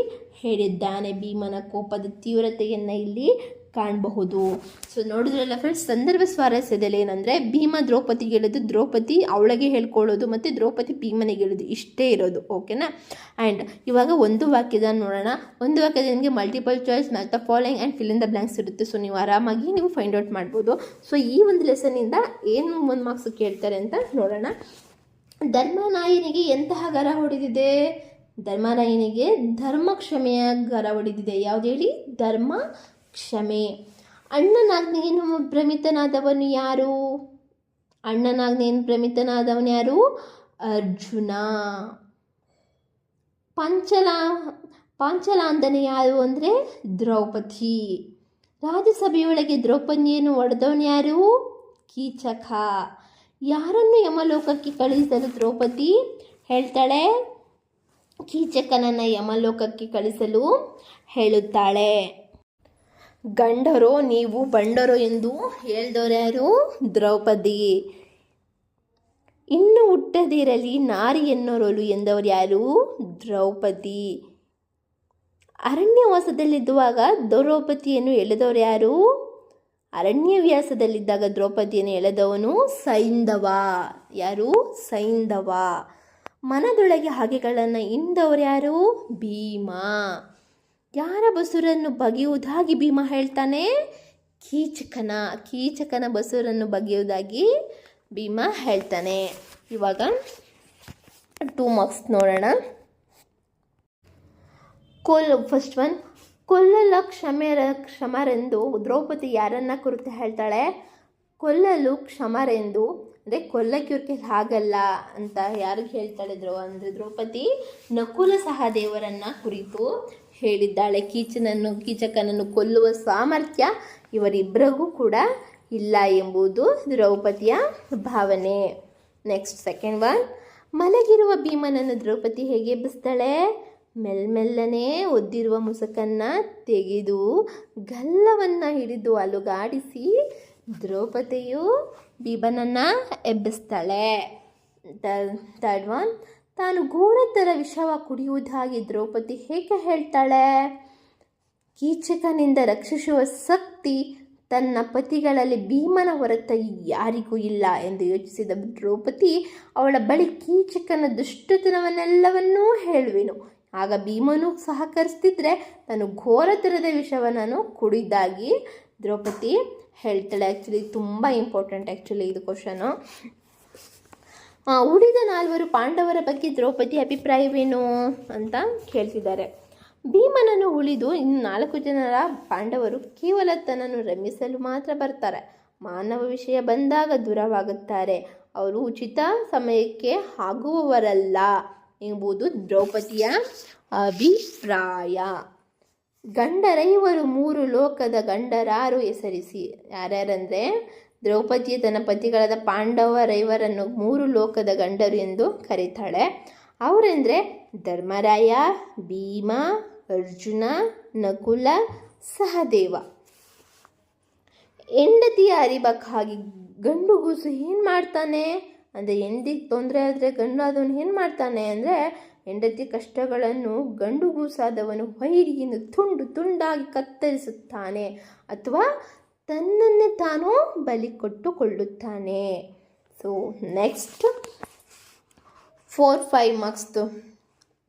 ಹೇಳಿದ್ದಾನೆ. ಭೀಮನ ಕೋಪದ ತೀವ್ರತೆಯನ್ನು ಇಲ್ಲಿ ಕಾಣಬಹುದು. ಸೊ ನೋಡಿದ್ರಲ್ಲ ಫ್ರೆಂಡ್ಸ್ ಸಂದರ್ಭ ಸ್ವಾರಸ್ಯದಲ್ಲಿ ಏನಂದರೆ, ಭೀಮ ದ್ರೌಪದಿಗೆ ಹೇಳೋದು ದ್ರೌಪದಿ ಅವಳಿಗೆ ಹೇಳ್ಕೊಳ್ಳೋದು ಮತ್ತು ದ್ರೌಪದಿ ಭೀಮನಿಗೆ ಹೇಳೋದು ಇಷ್ಟೇ ಇರೋದು ಓಕೆನಾ ಆ್ಯಂಡ್ ಇವಾಗ ಒಂದು ವಾಕ್ಯದ ನೋಡೋಣ. ಒಂದು ವಾಕ್ಯದ ನಿಮಗೆ multiple choice match the following and fill in the blanks ಇರುತ್ತೆ. ಸೊ ನೀವು ಆರಾಮಾಗಿ ನೀವು ಫೈಂಡ್ ಔಟ್ ಮಾಡ್ಬೋದು. ಸೊ ಈ ಒಂದು ಲೆಸನ್ನಿಂದ ಏನು ಒಂದು ಮಾರ್ಕ್ಸ್ ಕೇಳ್ತಾರೆ ಅಂತ ನೋಡೋಣ. ಧರ್ಮನಾಯನಿಗೆ ಎಂತಹ ಗರ ಹೊಡೆದಿದೆ? ಧರ್ಮರಾಯನಿಗೆ ಧರ್ಮ ಕ್ಷಮೆಯ ಗರ ಹೊಡೆದಿದೆ. ಯಾವ್ದು ಹೇಳಿ? ಧರ್ಮ ಕ್ಷಮೆ. ಅಣ್ಣನಾಜ್ಞೆಯನ್ನು ಭ್ರಮಿತನಾದವನು ಯಾರು? ಅಣ್ಣನಾಜ್ಞೆಯನ್ನು ಭ್ರಮಿತನಾದವನು ಯಾರು? ಅರ್ಜುನ. ಪಂಚಲ, ಪಾಂಚಲಾಂದನೆ ಯಾರು ಅಂದರೆ ದ್ರೌಪದಿ. ರಾಜಸಭೆಯೊಳಗೆ ದ್ರೌಪದಿಯನ್ನು ಒಡೆದವನು ಯಾರು? ಕೀಚಕ. ಯಾರನ್ನು ಯಮಲೋಕಕ್ಕೆ ಕಳಿಸಲು ದ್ರೌಪದಿ ಹೇಳ್ತಾಳೆ? ಕೀಚಕನನ್ನು ಯಮಲೋಕಕ್ಕೆ ಕಳಿಸಲು ಹೇಳುತ್ತಾಳೆ. ಗಂಡರೋ, ನೀವು ಬಂಡರೋ ಎಂದು ಹೇಳ್ದವ್ರು ಯಾರು? ದ್ರೌಪದಿ. ಇನ್ನು ಹುಟ್ಟದಿರಲಿ ನಾರಿ ಎನ್ನೋರಲು ಎಂದವರು ಯಾರು? ದ್ರೌಪದಿ. ಅರಣ್ಯವಾಸದಲ್ಲಿದ್ದುವಾಗ ದ್ರೌಪದಿಯನ್ನು ಎಳೆದವರು ಯಾರು? ಅರಣ್ಯವ್ಯಾಸದಲ್ಲಿದ್ದಾಗ ದ್ರೌಪದಿಯನ್ನು ಎಳೆದವನು ಸೈಂಧವ. ಯಾರು? ಸೈಂಧವ. ಮನದೊಳಗೆ ಹಾಗೆಗಳನ್ನು ಇಂದವರು ಯಾರು? ಭೀಮ. ಯಾರ ಬಸುರನ್ನು ಬಗೆಯುವುದಾಗಿ ಭೀಮ ಹೇಳ್ತಾನೆ? ಕೀಚಕನ ಕೀಚಕನ ಬಸುರನ್ನು ಬಗೆಯುವುದಾಗಿ ಭೀಮ ಹೇಳ್ತಾನೆ. ಇವಾಗ ಟೂ ಮಾರ್ಕ್ಸ್ ನೋಡೋಣ. ಕೊಲ್ ಫಸ್ಟ್ ಒನ್ ಕೊಲ್ಲಲ ಕ್ಷಮೆರ, ಕ್ಷಮರೆಂದು ದ್ರೌಪದಿ ಯಾರನ್ನ ಕುರಿತು ಹೇಳ್ತಾಳೆ? ಕೊಲ್ಲಲು ಕ್ಷಮರೆಂದು, ಅಂದರೆ ಕೊಲ್ಲಕ್ಕೆ ಇವ್ರ ಕೈಲಿ ಆಗಲ್ಲ ಅಂತ ಯಾರಿಗೆ ಹೇಳ್ತಾಳೆ ದ್ರೌ, ಅಂದರೆ ದ್ರೌಪದಿ ನಕುಲ ಸಹದೇವರನ್ನ ಕುರಿತು ಹೇಳಿದ್ದಾಳೆ. ಕೀಚನನ್ನು, ಕೀಚಕನನ್ನು ಕೊಲ್ಲುವ ಸಾಮರ್ಥ್ಯ ಇವರಿಬ್ಬರಿಗೂ ಕೂಡ ಇಲ್ಲ ಎಂಬುದು ದ್ರೌಪದಿಯ ಭಾವನೆ. ನೆಕ್ಸ್ಟ್ ಸೆಕೆಂಡ್ ಒನ್ ಮಲಗಿರುವ ಭೀಮನನ್ನು ದ್ರೌಪದಿ ಹೇಗೆ ಎಬ್ಬಿಸ್ತಾಳೆ? ಮೆಲ್ಮೆಲ್ಲನೆ ಒದ್ದಿರುವ ಮುಸುಕನ್ನ ತೆಗೆದು ಗಲ್ಲವನ್ನು ಹಿಡಿದು ಅಲುಗಾಡಿಸಿ ದ್ರೌಪದಿಯು ಭೀಮನನ್ನು ಎಬ್ಬಿಸ್ತಾಳೆ. ಥರ್ಡ್ ಒನ್ ತಾನು ಘೋರತರ ವಿಷವ ಕುಡಿಯುವುದಾಗಿ ದ್ರೌಪದಿ ಹೇಗೆ ಹೇಳ್ತಾಳೆ? ಕೀಚಕನಿಂದ ರಕ್ಷಿಸುವ ಶಕ್ತಿ ತನ್ನ ಪತಿಗಳಲ್ಲಿ ಭೀಮನ ಹೊರತ ಯಾರಿಗೂ ಇಲ್ಲ ಎಂದು ಯೋಚಿಸಿದ ದ್ರೌಪದಿ, ಅವಳ ಬಳಿ ಕೀಚಕನ ದುಷ್ಟತನವನ್ನೆಲ್ಲವನ್ನೂ ಹೇಳುವೆನು. ಆಗ ಭೀಮನು ಸಹಕರಿಸ್ತಿದ್ರೆ ನಾನು ಘೋರತರದ ವಿಷವನ್ನು ಕುಡಿದಾಗಿ ದ್ರೌಪದಿ ಹೇಳ್ತಾಳೆ. ಆ್ಯಕ್ಚುಲಿ ತುಂಬ ಇಂಪಾರ್ಟೆಂಟ್ ಆ್ಯಕ್ಚುಲಿ ಇದು ಕ್ವಶನು ಉಳಿದ ನಾಲ್ವರು ಪಾಂಡವರ ಬಗ್ಗೆ ದ್ರೌಪದಿ ಅಭಿಪ್ರಾಯವೇನು ಅಂತ ಕೇಳ್ತಿದ್ದಾರೆ. ಭೀಮನನ್ನು ಉಳಿದು ಇನ್ನು ನಾಲ್ಕು ಜನರ ಪಾಂಡವರು ಕೇವಲ ತನ್ನನ್ನು ರಮಿಸಲು ಮಾತ್ರ ಬರ್ತಾರೆ. ಮಾನವ ವಿಷಯ ಬಂದಾಗ ದೂರವಾಗುತ್ತಾರೆ. ಅವರು ಉಚಿತ ಸಮಯಕ್ಕೆ ಆಗುವವರಲ್ಲ ಎಂಬುದು ದ್ರೌಪದಿಯ ಅಭಿಪ್ರಾಯ. ಗಂಡರ ಇವರು ಮೂರು ಲೋಕದ ಗಂಡರಾರು ಹೆಸರಿಸಿ ಯಾರ್ಯಾರಂದರೆ ದ್ರೌಪದಿ ತನ್ನ ಪತಿಗಳಾದ ಪಾಂಡವ, ರೈವರನ್ನು ಮೂರು ಲೋಕದ ಗಂಡರು ಎಂದು ಕರೀತಾಳೆ. ಅವರೆಂದರೆ ಧರ್ಮರಾಯ, ಭೀಮ, ಅರ್ಜುನ, ನಕುಲ, ಸಹದೇವ. ಹೆಂಡತಿಯ ಅರಿಬಕ್ಕಾಗಿ ಗಂಡು ಗೂಸು ಏನು ಮಾಡ್ತಾನೆ? ಅಂದರೆ ಹೆಂಡಿಗೆ ತೊಂದರೆ ಆದರೆ ಗಂಡು ಆದವನು ಏನು ಮಾಡ್ತಾನೆ? ಅಂದರೆ ಹೆಂಡತಿ ಕಷ್ಟಗಳನ್ನು ಗಂಡು ಗೂಸಾದವನು ವೈರಿಯನ್ನು ತುಂಡು ತುಂಡಾಗಿ ಕತ್ತರಿಸುತ್ತಾನೆ. ಅಥವಾ ತನ್ನನ್ನೇ ತಾನು ಬಲಿ ಕೊಟ್ಟುಕೊಳ್ಳುತ್ತಾನೆ. ಸೊ ನೆಕ್ಸ್ಟ್ ಫೋರ್ ಫೈವ್ ಮಾರ್ಕ್ಸ್ದು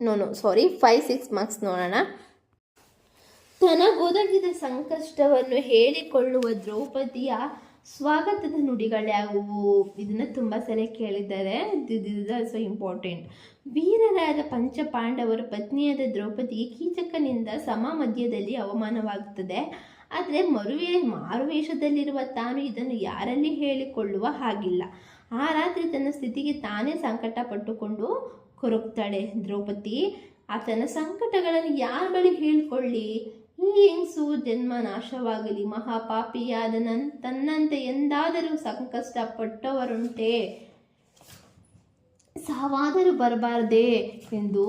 ನೋನು ಸಾರಿ ಫೈವ್ ಸಿಕ್ಸ್ ಮಾರ್ಕ್ಸ್ ನೋಡೋಣ. ತನಗೊದಗಿದ ಸಂಕಷ್ಟವನ್ನು ಹೇಳಿಕೊಳ್ಳುವ ದ್ರೌಪದಿಯ ಸ್ವಾಗತದ ನುಡಿಗಳ್ಯಾವುವು ಇದನ್ನು ತುಂಬ ಸಲ ಕೇಳಿದ್ದಾರೆ. ದಿಸ್ ಆಲ್ಸೋ ಇಂಪಾರ್ಟೆಂಟ್ ವೀರರಾದ ಪಂಚಪಾಂಡವರ ಪತ್ನಿಯಾದ ದ್ರೌಪದಿಗೆ ಕೀಚಕನಿಂದ ಸಮ ಮಧ್ಯದಲ್ಲಿ ಅವಮಾನವಾಗುತ್ತದೆ. ಆದರೆ ಮರುವೇ ಮಾರುವೇಷದಲ್ಲಿರುವ ತಾನು ಇದನ್ನು ಯಾರಲ್ಲಿ ಹೇಳಿಕೊಳ್ಳುವ ಹಾಗಿಲ್ಲ. ಆ ರಾತ್ರಿ ತನ್ನ ಸ್ಥಿತಿಗೆ ತಾನೇ ಸಂಕಟ ಪಟ್ಟುಕೊಂಡು ಕೊರಗ್ತಾಳೆ. ದ್ರೌಪದಿ, ಆತನ ಸಂಕಟಗಳನ್ನು ಯಾರ ಬಳಿ ಹೇಳಿಕೊಳ್ಳಿ? ಈ ಹೆಂಗಸು ಜನ್ಮ ನಾಶವಾಗಲಿ. ಮಹಾಪಾಪಿಯಾದ ನನ್, ತನ್ನಂತೆ ಎಂದಾದರೂ ಸಂಕಷ್ಟ ಪಟ್ಟವರುಂಟೆ ಸಾವಾದರೂ ಬರಬಾರದೆ ಎಂದು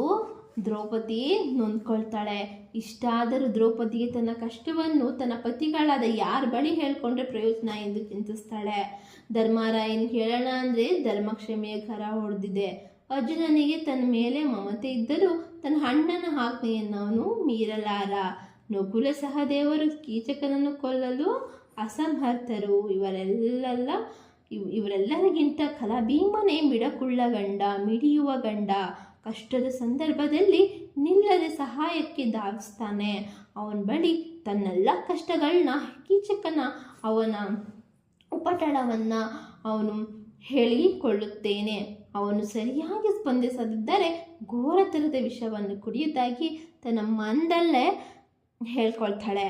ದ್ರೌಪದಿ ನೊಂದ್ಕೊಳ್ತಾಳೆ. ಇಷ್ಟಾದರೂ ದ್ರೌಪದಿಗೆ ತನ್ನ ಕಷ್ಟವನ್ನು ತನ್ನ ಪತಿಗಳಾದ ಯಾರ ಬಳಿ ಹೇಳಿಕೊಂಡ್ರೆ ಪ್ರಯೋಜನ ಎಂದು ಚಿಂತಿಸ್ತಾಳೆ. ಧರ್ಮರಾಯನ್ ಹೇಳೋಣ ಅಂದರೆ ಧರ್ಮಕ್ಷಮೆಯ ಕರ ಹೊಡೆದಿದೆ. ಅರ್ಜುನನಿಗೆ ತನ್ನ ಮೇಲೆ ಮಮತೆ ಇದ್ದರೂ ತನ್ನ ಅಣ್ಣನ ಆಜ್ಞೆಯನ್ನು ಅವನು ಮೀರಲಾರ. ನಕುಲ ಸಹದೇವರು ಕೀಚಕನನ್ನು ಕೊಲ್ಲಲು ಅಸಮರ್ಥರು. ಇವರೆಲ್ಲ ಇವ್, ಇವರೆಲ್ಲರಿಗಿಂತ ಕಲಭೀಮನೇ ಮಿಡಕುಳ್ಳ ಗಂಡ, ಮಿಡಿಯುವ ಗಂಡ. ಕಷ್ಟದ ಸಂದರ್ಭದಲ್ಲಿ ನಿಲ್ಲದೆ ಸಹಾಯಕ್ಕೆ ಧಾವಿಸ್ತಾನೆ. ಅವನ ಬಳಿ ತನ್ನೆಲ್ಲ ಕಷ್ಟಗಳನ್ನ ಕೀಚಕನ ಅವನ ಉಪಟಳವನ್ನ ಅವನು ಹೇಳಿಕೊಳ್ಳುತ್ತೇನೆ. ಅವನು ಸರಿಯಾಗಿ ಸ್ಪಂದಿಸದಿದ್ದರೆ ಘೋರ ತರದ ವಿಷವನ್ನು ಕುಡಿಯುವುದಾಗಿ ತನ್ನ ಮಂದಲ್ಲೇ ಹೇಳ್ಕೊಳ್ತಾಳೆ.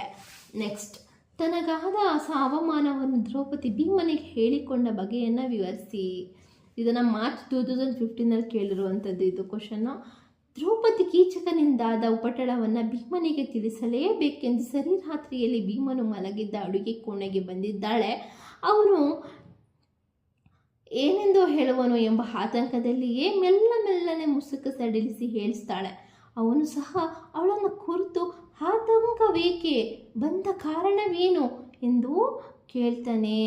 ನೆಕ್ಸ್ಟ್ ತನಗಾದ ಹೊಸ ಅವಮಾನವನ್ನು ದ್ರೌಪದಿ ಭೀಮನಿಗೆ ಹೇಳಿಕೊಂಡ ಬಗೆಯನ್ನು ವಿವರಿಸಿ. ಇದನ್ನು ಮಾರ್ಚ್ ಟೂ ತೌಸಂಡ್ ಫಿಫ್ಟೀನಲ್ಲಿ ಕೇಳಿರುವಂಥದ್ದು ಇದು ಕ್ವಶನ್ನು ದ್ರೌಪದಿ ಕೀಚಕನಿಂದಾದ ಉಪಟಳವನ್ನು ಭೀಮನಿಗೆ ತಿಳಿಸಲೇಬೇಕೆಂದು ಸರಿ ರಾತ್ರಿಯಲ್ಲಿ ಭೀಮನು ಮಲಗಿದ್ದ ಅಡುಗೆ ಕೋಣೆಗೆ ಬಂದಿದ್ದಾಳೆ. ಅವನು ಏನೆಂದು ಹೇಳುವನು ಎಂಬ ಆತಂಕದಲ್ಲಿಯೇ ಮೆಲ್ಲ ಮೆಲ್ಲನೆ ಮುಸುಕು ಸಡಿಲಿಸಿ ಹೇಳಿಸ್ತಾಳೆ. ಅವನು ಸಹ ಅವಳನ್ನು ಕುರಿತು ಆತಂಕವೇಕೆ? ಬಂದ ಕಾರಣವೇನು? ಎಂದು ಕೇಳ್ತಾನೆ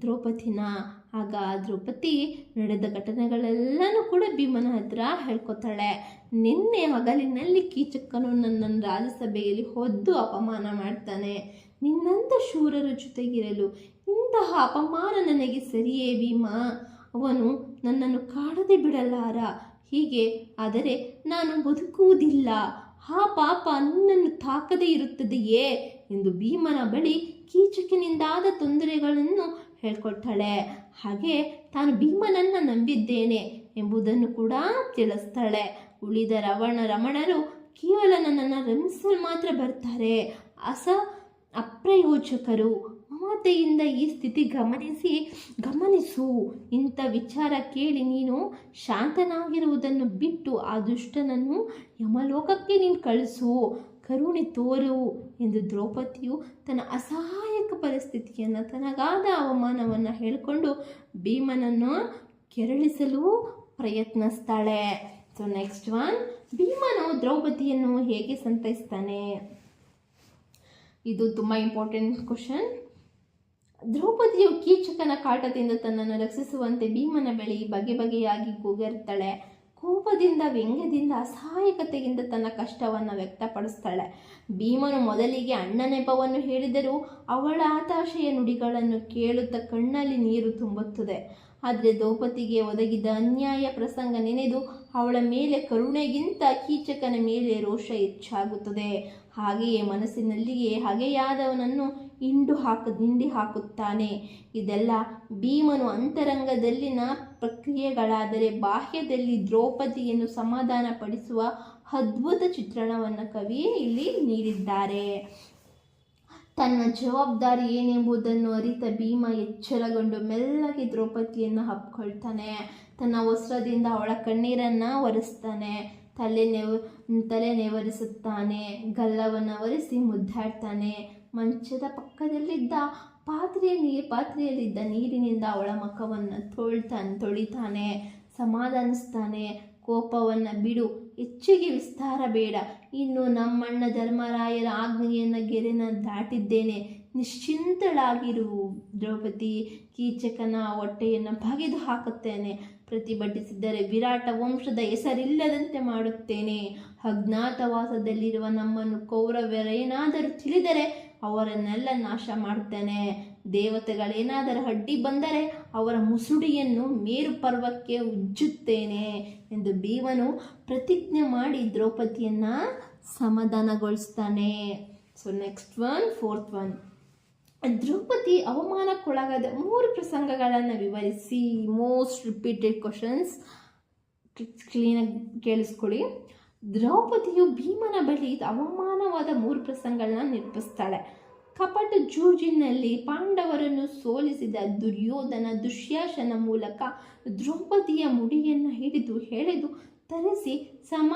ದ್ರೌಪದಿನ. ಆಗ ದ್ರೌಪದಿ ನಡೆದ ಘಟನೆಗಳೆಲ್ಲನೂ ಕೂಡ ಭೀಮನ ಹತ್ರ ಹೇಳ್ಕೊತಾಳೆ. ನಿನ್ನೆ ಹಗಲಿನಲ್ಲಿ ಕೀಚಕನು ನನ್ನನ್ನು ರಾಜಸಭೆಯಲ್ಲಿ ಹೊದ್ದು ಅಪಮಾನ ಮಾಡ್ತಾನೆ. ನಿನ್ನಂಥ ಶೂರರ ಜೊತೆಗಿರಲು ಇಂತಹ ಅಪಮಾನ ನನಗೆ ಸರಿಯೇ ಭೀಮಾ. ಅವನು ನನ್ನನ್ನು ಕಾಡದೆ ಬಿಡಲಾರ. ಹೀಗೆ ಆದರೆ ನಾನು ಬದುಕುವುದಿಲ್ಲ. ಆ ಪಾಪ ನನ್ನನ್ನು ತಾಕದೇ ಇರುತ್ತದೆಯೇ ಎಂದು ಭೀಮನ ಬಳಿ ಕೀಚಕಿನಿಂದಾದ ತೊಂದರೆಗಳನ್ನು ಹೇಳ್ಕೊಟ್ಟಳೆ. ಹಾಗೆ ತಾನು ಭೀಮನನ್ನು ನಂಬಿದ್ದೇನೆ ಎಂಬುದನ್ನು ಕೂಡ ತಿಳಿಸ್ತಾಳೆ. ಉಳಿದ ರವಣ ರಮಣರು ಕೇವಲ ನನ್ನನ್ನು ರಮಿಸಲು ಮಾತ್ರ ಬರ್ತಾರೆ. ಅಸ ಅಪ್ರಯೋಜಕರು ಮಮತೆಯಿಂದ ಈ ಸ್ಥಿತಿ ಗಮನಿಸಿ, ಗಮನಿಸು. ಇಂಥ ವಿಚಾರ ಕೇಳಿ ನೀನು ಶಾಂತನಾಗಿರುವುದನ್ನು ಬಿಟ್ಟು ಆ ದುಷ್ಟನನ್ನು ಯಮಲೋಕಕ್ಕೆ ನೀನು ಕಳಿಸು. ಕರುಣೆ ತೋರು ಎಂದು ದ್ರೌಪದಿಯು ತನ್ನ ಅಸಹಾಯಕ ಪರಿಸ್ಥಿತಿಯನ್ನು, ತನಗಾದ ಅವಮಾನವನ್ನು ಹೇಳಿಕೊಂಡು ಭೀಮನನ್ನು ಕೆರಳಿಸಲು ಪ್ರಯತ್ನಿಸ್ತಾಳೆ. ಸೊ ನೆಕ್ಸ್ಟ್ ಒನ್ ಭೀಮನು ದ್ರೌಪದಿಯನ್ನು ಹೇಗೆ ಸಂತೈಸ್ತಾನೆ? ಇದು ತುಂಬ ಇಂಪಾರ್ಟೆಂಟ್ ಕ್ವಶನ್ ದ್ರೌಪದಿಯು ಕೀಚಕನ ಕಾಟದಿಂದ ತನ್ನನ್ನು ರಕ್ಷಿಸುವಂತೆ ಭೀಮನ ಬಳಿ ಬಗೆ ಬಗೆಯಾಗಿ ಕೂಗಿರ್ತಾಳೆ. ಕೋಪದಿಂದ, ವ್ಯಂಗ್ಯದಿಂದ, ಅಸಹಾಯಕತೆಯಿಂದ ತನ್ನ ಕಷ್ಟವನ್ನು ವ್ಯಕ್ತಪಡಿಸ್ತಾಳೆ. ಭೀಮನು ಮೊದಲಿಗೆ ಅಣ್ಣ ನೆಪವನ್ನು ಹೇಳಿದರೂ ಅವಳ ಆತಾಶೆಯ ನುಡಿಗಳನ್ನು ಕೇಳುತ್ತಾ ಕಣ್ಣಲ್ಲಿ ನೀರು ತುಂಬುತ್ತದೆ. ಆದರೆ ದ್ರೌಪದಿಗೆ ಒದಗಿದ ಅನ್ಯಾಯ ಪ್ರಸಂಗ ನೆನೆದು ಅವಳ ಮೇಲೆ ಕರುಣೆಗಿಂತ ಕೀಚಕನ ಮೇಲೆ ರೋಷ ಹೆಚ್ಚಾಗುತ್ತದೆ. ಹಾಗೆಯೇ ಮನಸ್ಸಿನಲ್ಲಿಯೇ ಹಗೆಯಾದವನನ್ನು ಹಿಂಡು ಹಾಕ ಹಿಂಡಿ ಹಾಕುತ್ತಾನೆ. ಇದೆಲ್ಲ ಭೀಮನು ಅಂತರಂಗದಲ್ಲಿನ ಪ್ರಕ್ರಿಯೆಗಳಾದರೆ ಬಾಹ್ಯದಲ್ಲಿ ದ್ರೌಪದಿಯನ್ನು ಸಮಾಧಾನಪಡಿಸುವ ಅದ್ಭುತ ಚಿತ್ರಣವನ್ನು ಕವಿ ಇಲ್ಲಿ ನೀಡಿದ್ದಾರೆ. ತನ್ನ ಜವಾಬ್ದಾರಿ ಏನೆಂಬುದನ್ನು ಅರಿತ ಭೀಮ ಎಚ್ಚರಗೊಂಡು ಮೆಲ್ಲಗೆ ದ್ರೌಪದಿಯನ್ನು ಹಪ್ಕೊಳ್ತಾನೆ ತನ್ನ ವಸ್ತ್ರದಿಂದ ಅವಳ ಕಣ್ಣೀರನ್ನು ಒರೆಸ್ತಾನೆ. ತಲೆ ನೆವ ತಲೆ ನೆವರಿಸುತ್ತಾನೆ ಗಲ್ಲವನ್ನು ಒರೆಸಿ ಮುದ್ದಾಡ್ತಾನೆ. ಮಂಚದ ಪಕ್ಕದಲ್ಲಿದ್ದ ಪಾತ್ರೆಯ ನೀರು ಪಾತ್ರೆಯಲ್ಲಿದ್ದ ನೀರಿನಿಂದ ಅವಳ ಮುಖವನ್ನು ತೊಳ್ತಾನೆ, ತೊಳಿತಾನೆ. ಸಮಾಧಾನಿಸ್ತಾನೆ ಕೋಪವನ್ನು ಬಿಡು, ಹೆಚ್ಚಿಗೆ ವಿಸ್ತಾರ ಬೇಡ. ಇನ್ನು ನಮ್ಮಣ್ಣ ಧರ್ಮರಾಯರ ಆಜ್ಞೆಯನ್ನು ಗೆರೆನ ದಾಟಿದ್ದೇನೆ. ನಿಶ್ಚಿಂತಳಾಗಿರು ದ್ರೌಪದಿ. ಕೀಚಕನ ಹೊಟ್ಟೆಯನ್ನು ಬಗೆದು ಹಾಕುತ್ತೇನೆ ಪ್ರತಿಭಟಿಸಿದರೆ ವಿರಾಟ ವಂಶದ ಹೆಸರಿಲ್ಲದಂತೆ ಮಾಡುತ್ತೇನೆ. ಅಜ್ಞಾತವಾಸದಲ್ಲಿರುವ ನಮ್ಮನ್ನು ಕೌರವರೇನಾದರೂ ತಿಳಿದರೆ ಅವರನ್ನೆಲ್ಲ ನಾಶ ಮಾಡುತ್ತೇನೆ. ದೇವತೆಗಳೇನಾದರೂ ಅಡ್ಡಿ ಬಂದರೆ ಅವರ ಮುಸುಡಿಯನ್ನು ಮೇರು ಪರ್ವಕ್ಕೆ ಉಜ್ಜುತ್ತೇನೆ ಎಂದು ಭೀಮನು ಪ್ರತಿಜ್ಞೆ ಮಾಡಿ ದ್ರೌಪದಿಯನ್ನು ಸಮಾಧಾನಗೊಳಿಸ್ತಾನೆ. So next one fourth one Draupadi ಅವಮಾನಕ್ಕೊಳಗಾದ ಮೂರು ಪ್ರಸಂಗಗಳನ್ನು ವಿವರಿಸಿ ಮೋಸ್ಟ್ ರಿಪೀಟೆಡ್ ಕ್ವಶನ್ಸ್ ಕ್ಲೀನಾಗಿ ಕೇಳಿಸ್ಕೊಳ್ಳಿ. ದ್ರೌಪದಿಯು ಭೀಮನ ಬಳಿ ಅವಮಾನವಾದ ಮೂರು ಪ್ರಸಂಗಗಳನ್ನ ನಿರ್ಮಿಸ್ತಾಳೆ ಕಪಟ ಜೂಜಿನಲ್ಲಿ ಪಾಂಡವರನ್ನು ಸೋಲಿಸಿದ ದುರ್ಯೋಧನ ದುಶ್ಯಾಸನ ಮೂಲಕ ದ್ರೌಪದಿಯ ಮುಡಿಯನ್ನು ಹಿಡಿದು, ಹೇಳಿದು, ತರಿಸಿ, ಸಮ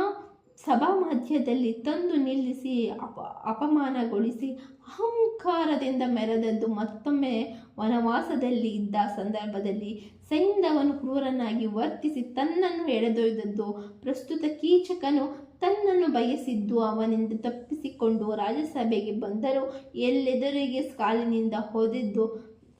ಸಭಾ ಮಧ್ಯದಲ್ಲಿ ತಂದು ನಿಲ್ಲಿಸಿ, ಅಪ, ಅಪಮಾನಗೊಳಿಸಿ, ಅಹಂಕಾರದಿಂದ ಮೆರೆದದ್ದು ಮತ್ತೊಮ್ಮೆ ವನವಾಸದಲ್ಲಿ ಇದ್ದ ಸಂದರ್ಭದಲ್ಲಿ ಸೈಂಧವನು ಕ್ರೂರನಾಗಿ ವರ್ತಿಸಿ ತನ್ನನ್ನು ಎಳೆದೊಯ್ದದ್ದು. ಪ್ರಸ್ತುತ ಕೀಚಕನು ತನ್ನನ್ನು ಬಯಸಿದ್ದು ಅವನಿಂದ ತಪ್ಪಿಸಿಕೊಂಡು ರಾಜ್ಯಸಭೆಗೆ ಬಂದರೂ ಎಲ್ಲೆದುರಿಗೆ ಕಾಲಿನಿಂದ ಹೊದೆದ್ದು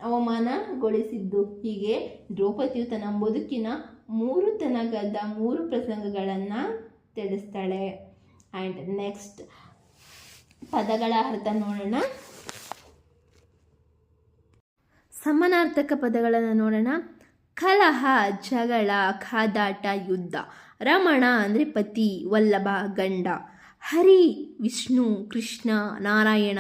ಅವಮಾನಗೊಳಿಸಿದ್ದು. ಹೀಗೆ ದ್ರೌಪದಿಯು ತನ್ನ ಬದುಕಿನ ಮೂರು ತನಗದ ಮೂರು ಪ್ರಸಂಗಗಳನ್ನು ತಿಳಿಸ್ತಾಳೆ. ಆ್ಯಂಡ್ ನೆಕ್ಸ್ಟ್ ಪದಗಳ ಅರ್ಥ ನೋಡೋಣ. ಸಮಾನಾರ್ಥಕ ಪದಗಳನ್ನು ನೋಡೋಣ. ಕಲಹ, ಜಗಳ ಕಾದಾಟ ಯುದ್ಧ. ರಮಣ ಅಂದರೆ ಪತಿ, ವಲ್ಲಭ, ಗಂಡ. ಹರಿ, ವಿಷ್ಣು, ಕೃಷ್ಣ, ನಾರಾಯಣ.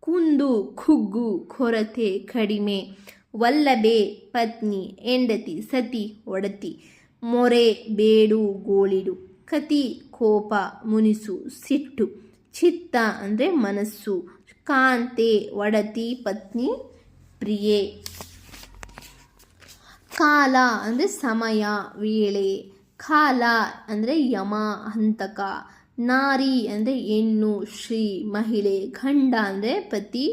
ಕುಂದು, ಖುಗ್ಗು, ಕೊರತೆ, ಕಡಿಮೆ. ವಲ್ಲಭೆ, ಪತ್ನಿ, ಹೆಂಡತಿ, ಸತಿ, ಒಡತಿ. ಮೊರೆ, ಬೇಡು, ಗೋಳಿಡು. ಕತಿ, ಕೋಪ, ಮುನಿಸು, ಸಿಟ್ಟು, ಚಿತ್ತ ಅಂದರೆ ಮನಸ್ಸು, ಕಾಂತೆ, ಒಡತಿ, ಪತ್ನಿ, ಪ್ರಿಯೆ. ಕಾಲ ಅಂದರೆ ಸಮಯ, ವೇಳೆ. ಕಾಲ ಅಂದರೆ ಯಮ, ಹಂತಕ. ನಾರಿ ಅಂದರೆ ಹೆಣ್ಣು, ಶ್ರೀ, ಮಹಿಳೆ. ಗಂಡ ಅಂದರೆ ಪತಿ,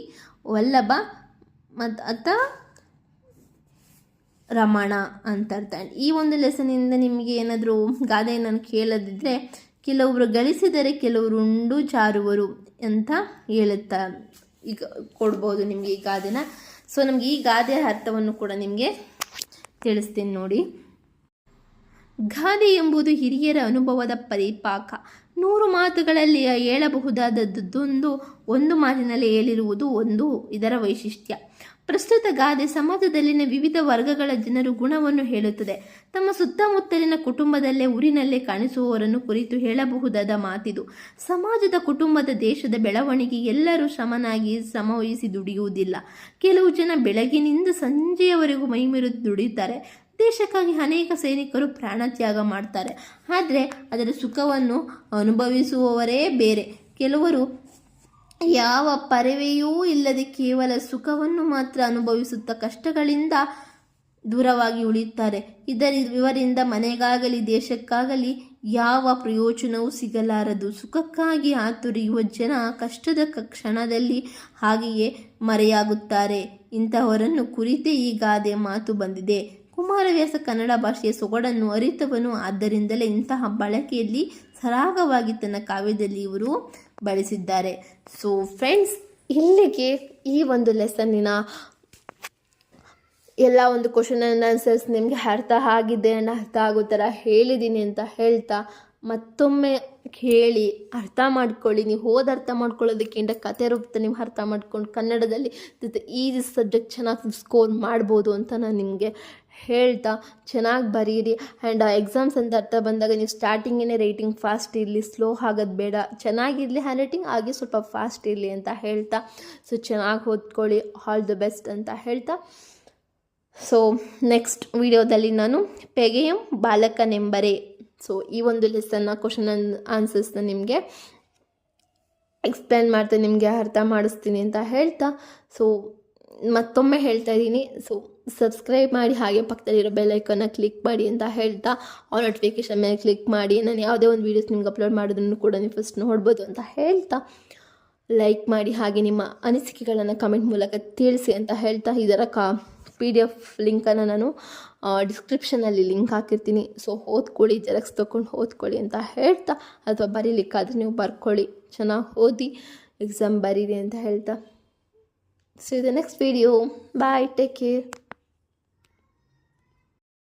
ವಲ್ಲಭ ಮತ್ತು ಅಥ ರಮಣ ಅಂತ ಅರ್ಥ ಈ ಒಂದು ಲೆಸನಿಂದ ನಿಮಗೆ ಏನಾದರೂ ಗಾದೆ ನಾನು ಕೇಳದಿದ್ದರೆ ಕೆಲವರು ಗಳಿಸಿದರೆ ಕೆಲವರು ಉಂಡು ಜಾರುವರು ಅಂತ ಹೇಳುತ್ತಾ ಈಗ ಕೊಡ್ಬೋದು ನಿಮಗೆ ಈ ಗಾದೆನ. ಸೊ ನಮಗೆ ಈ ಗಾದೆಯ ಅರ್ಥವನ್ನು ಕೂಡ ನಿಮಗೆ ತಿಳಿಸ್ತೀನಿ ನೋಡಿ. ಗಾದೆ ಎಂಬುದು ಹಿರಿಯರ ಅನುಭವದ ಪರಿಪಾಕ. ನೂರು ಮಾತುಗಳಲ್ಲಿ ಹೇಳಬಹುದಾದದ್ದೊಂದು, ಒಂದು ಮಾತಿನಲ್ಲಿ ಹೇಳಿರುವುದು ಒಂದು ಇದರ ವೈಶಿಷ್ಟ್ಯ. ಪ್ರಸ್ತುತ ಗಾದೆ ಸಮಾಜದಲ್ಲಿನ ವಿವಿಧ ವರ್ಗಗಳ ಜನರು ಗುಣವನ್ನು ಹೇಳುತ್ತದೆ. ತಮ್ಮ ಸುತ್ತಮುತ್ತಲಿನ ಕುಟುಂಬದಲ್ಲೇ ಊರಿನಲ್ಲೇ ಕಾಣಿಸುವವರನ್ನು ಕುರಿತು ಹೇಳಬಹುದಾದ ಮಾತಿದು. ಸಮಾಜದ ಕುಟುಂಬದ ದೇಶದ ಬೆಳವಣಿಗೆ ಎಲ್ಲರೂ ಸಮನಾಗಿ ಸಮವಹಿಸಿ ದುಡಿಯುವುದಿಲ್ಲ. ಕೆಲವು ಜನ ಬೆಳಗಿನಿಂದ ಸಂಜೆಯವರೆಗೂ ಮೈಮೀರಿ ದುಡಿಯುತ್ತಾರೆ. ದೇಶಕ್ಕಾಗಿ ಅನೇಕ ಸೈನಿಕರು ಪ್ರಾಣತ್ಯಾಗ ಮಾಡ್ತಾರೆ. ಆದರೆ ಅದರ ಸುಖವನ್ನು ಅನುಭವಿಸುವವರೇ ಬೇರೆ. ಕೆಲವರು ಯಾವ ಪರವೆಯೂ ಇಲ್ಲದೆ ಕೇವಲ ಸುಖವನ್ನು ಮಾತ್ರ ಅನುಭವಿಸುತ್ತ ಕಷ್ಟಗಳಿಂದ ದೂರವಾಗಿ ಉಳಿಯುತ್ತಾರೆ. ಇದರ ಇವರಿಂದ ಮನೆಗಾಗಲಿ, ದೇಶಕ್ಕಾಗಲಿ ಯಾವ ಪ್ರಯೋಜನವೂ ಸಿಗಲಾರದು. ಸುಖಕ್ಕಾಗಿ ಆತುರಿಯುವ ಜನ ಕಷ್ಟದ ಕ್ಷಣದಲ್ಲಿ ಹಾಗೆಯೇ ಮರೆಯಾಗುತ್ತಾರೆ. ಇಂತಹವರನ್ನು ಕುರಿತೇ ಈ ಗಾದೆ ಮಾತು ಬಂದಿದೆ. ಕುಮಾರವ್ಯಾಸ ಕನ್ನಡ ಭಾಷೆಯ ಸೊಗಡನ್ನು ಅರಿತವನು. ಆದ್ದರಿಂದಲೇ ಇಂತಹ ಬಳಕೆಯಲ್ಲಿ ಸರಾಗವಾಗಿ ತನ್ನ ಕಾವ್ಯದಲ್ಲಿ ಇವರು ಬಳಸಿದ್ದಾರೆ. ಸೊ ಫ್ರೆಂಡ್ಸ್ ಇಲ್ಲಿಗೆ ಈ ಒಂದು ಲೆಸನ್ನಿನ ಎಲ್ಲ ಒಂದು ಕ್ವಶನ್ ಆ್ಯಂಡ್ ಆನ್ಸರ್ಸ್ ನಿಮಗೆ ಅರ್ಥ ಆಗಿದೆ ಆ್ಯಂಡ್ ಅರ್ಥ ಆಗೋ ಥರ ಹೇಳಿದ್ದೀನಿ ಅಂತ ಹೇಳ್ತಾ ಮತ್ತೊಮ್ಮೆ ಕೇಳಿ, ಅರ್ಥ ಮಾಡ್ಕೊಳ್ಳಿ. ನೀವು ಹೋದ ಅರ್ಥ ಮಾಡ್ಕೊಳ್ಳೋದಕ್ಕಿಂತ ಕತೆ ರೂಪದ ನೀವು ಅರ್ಥ ಮಾಡ್ಕೊಂಡು ಕನ್ನಡದಲ್ಲಿ ಜೊತೆ ಈ ಸಬ್ಜೆಕ್ಟ್ ಚೆನ್ನಾಗಿ ಸ್ಕೋರ್ ಮಾಡ್ಬೋದು ಅಂತ ನಾನು ನಿಮಗೆ ಹೇಳ್ತಾ ಚೆನ್ನಾಗಿ ಬರೀರಿ. ಆ್ಯಂಡ್ ಎಕ್ಸಾಮ್ಸ್ ಅಂತ ಅರ್ಥ ಬಂದಾಗ ನೀವು ಸ್ಟಾರ್ಟಿಂಗೇ ರೈಟಿಂಗ್ ಫಾಸ್ಟ್ ಇರಲಿ ಸ್ಲೋ ಆಗೋದು ಬೇಡ. ಚೆನ್ನಾಗಿರಲಿ ಹ್ಯಾಂಡ್ ರೈಟಿಂಗ್ ಆಗಿ ಸ್ವಲ್ಪ ಫಾಸ್ಟ್ ಇರಲಿ ಅಂತ ಹೇಳ್ತಾ. ಸೊ ಚೆನ್ನಾಗಿ ಓದ್ಕೊಳ್ಳಿ ಆಲ್ ದ ಬೆಸ್ಟ್ ಅಂತ ಹೇಳ್ತಾ. ಸೊ ನೆಕ್ಸ್ಟ್ ವಿಡಿಯೋದಲ್ಲಿ ನಾನು ಪೆಗೆಯಂ ಬಾಲಕನೆಂಬರೆ. ಸೊ ಈ ಒಂದು ಲೆಸನ್ನ ಕ್ವಶನ್ ಆನ್ಸರ್ಸ್ನ ನಿಮಗೆ ಎಕ್ಸ್ಪ್ಲೇನ್ ಮಾಡ್ತಾ, ನಿಮಗೆ ಅರ್ಥ ಮಾಡಿಸ್ತೀನಿ ಅಂತ ಹೇಳ್ತಾ. ಸೊ ಮತ್ತೊಮ್ಮೆ ಹೇಳ್ತಾ ಇದ್ದೀನಿ. ಸೊ ಸಬ್ಸ್ಕ್ರೈಬ್ ಮಾಡಿ, ಹಾಗೆ ಪಕ್ಕದಲ್ಲಿರೋ ಬೆಲ್ಲೈಕನ್ನ ಕ್ಲಿಕ್ ಮಾಡಿ ಅಂತ ಹೇಳ್ತಾ, ಆ ನೋಟಿಫಿಕೇಶನ್ ಮೇಲೆ ಕ್ಲಿಕ್ ಮಾಡಿ, ನಾನು ಯಾವುದೇ ಒಂದು ವೀಡಿಯೋಸ್ ನಿಮ್ಗೆ ಅಪ್ಲೋಡ್ ಮಾಡೋದನ್ನು ಕೂಡ ನೀವು ಫಸ್ಟ್ ನೋಡ್ಬೋದು ಅಂತ ಹೇಳ್ತಾ ಲೈಕ್ ಮಾಡಿ, ಹಾಗೆ ನಿಮ್ಮ ಅನಿಸಿಕೆಗಳನ್ನು ಕಮೆಂಟ್ ಮೂಲಕ ತಿಳಿಸಿ ಅಂತ ಹೇಳ್ತಾ, ಇದರ ಕಾ ಪಿ ಡಿ ಎಫ್ ಲಿಂಕನ್ನು ನಾನು ಡಿಸ್ಕ್ರಿಪ್ಷನಲ್ಲಿ ಲಿಂಕ್ ಹಾಕಿರ್ತೀನಿ. ಸೊ ಓದ್ಕೊಳ್ಳಿ ಜೆರಾಕ್ಸ್ ತೊಗೊಂಡು ಓದ್ಕೊಳ್ಳಿ ಅಂತ ಹೇಳ್ತಾ, ಅಥವಾ ಬರೀಲಿಕ್ಕಾದ್ರೆ ನೀವು ಬರ್ಕೊಳ್ಳಿ. ಚೆನ್ನಾಗಿ ಓದಿ ಎಕ್ಸಾಮ್ ಬರೀರಿ ಅಂತ ಹೇಳ್ತಾ. ಸೊ ಇದು next video bye take care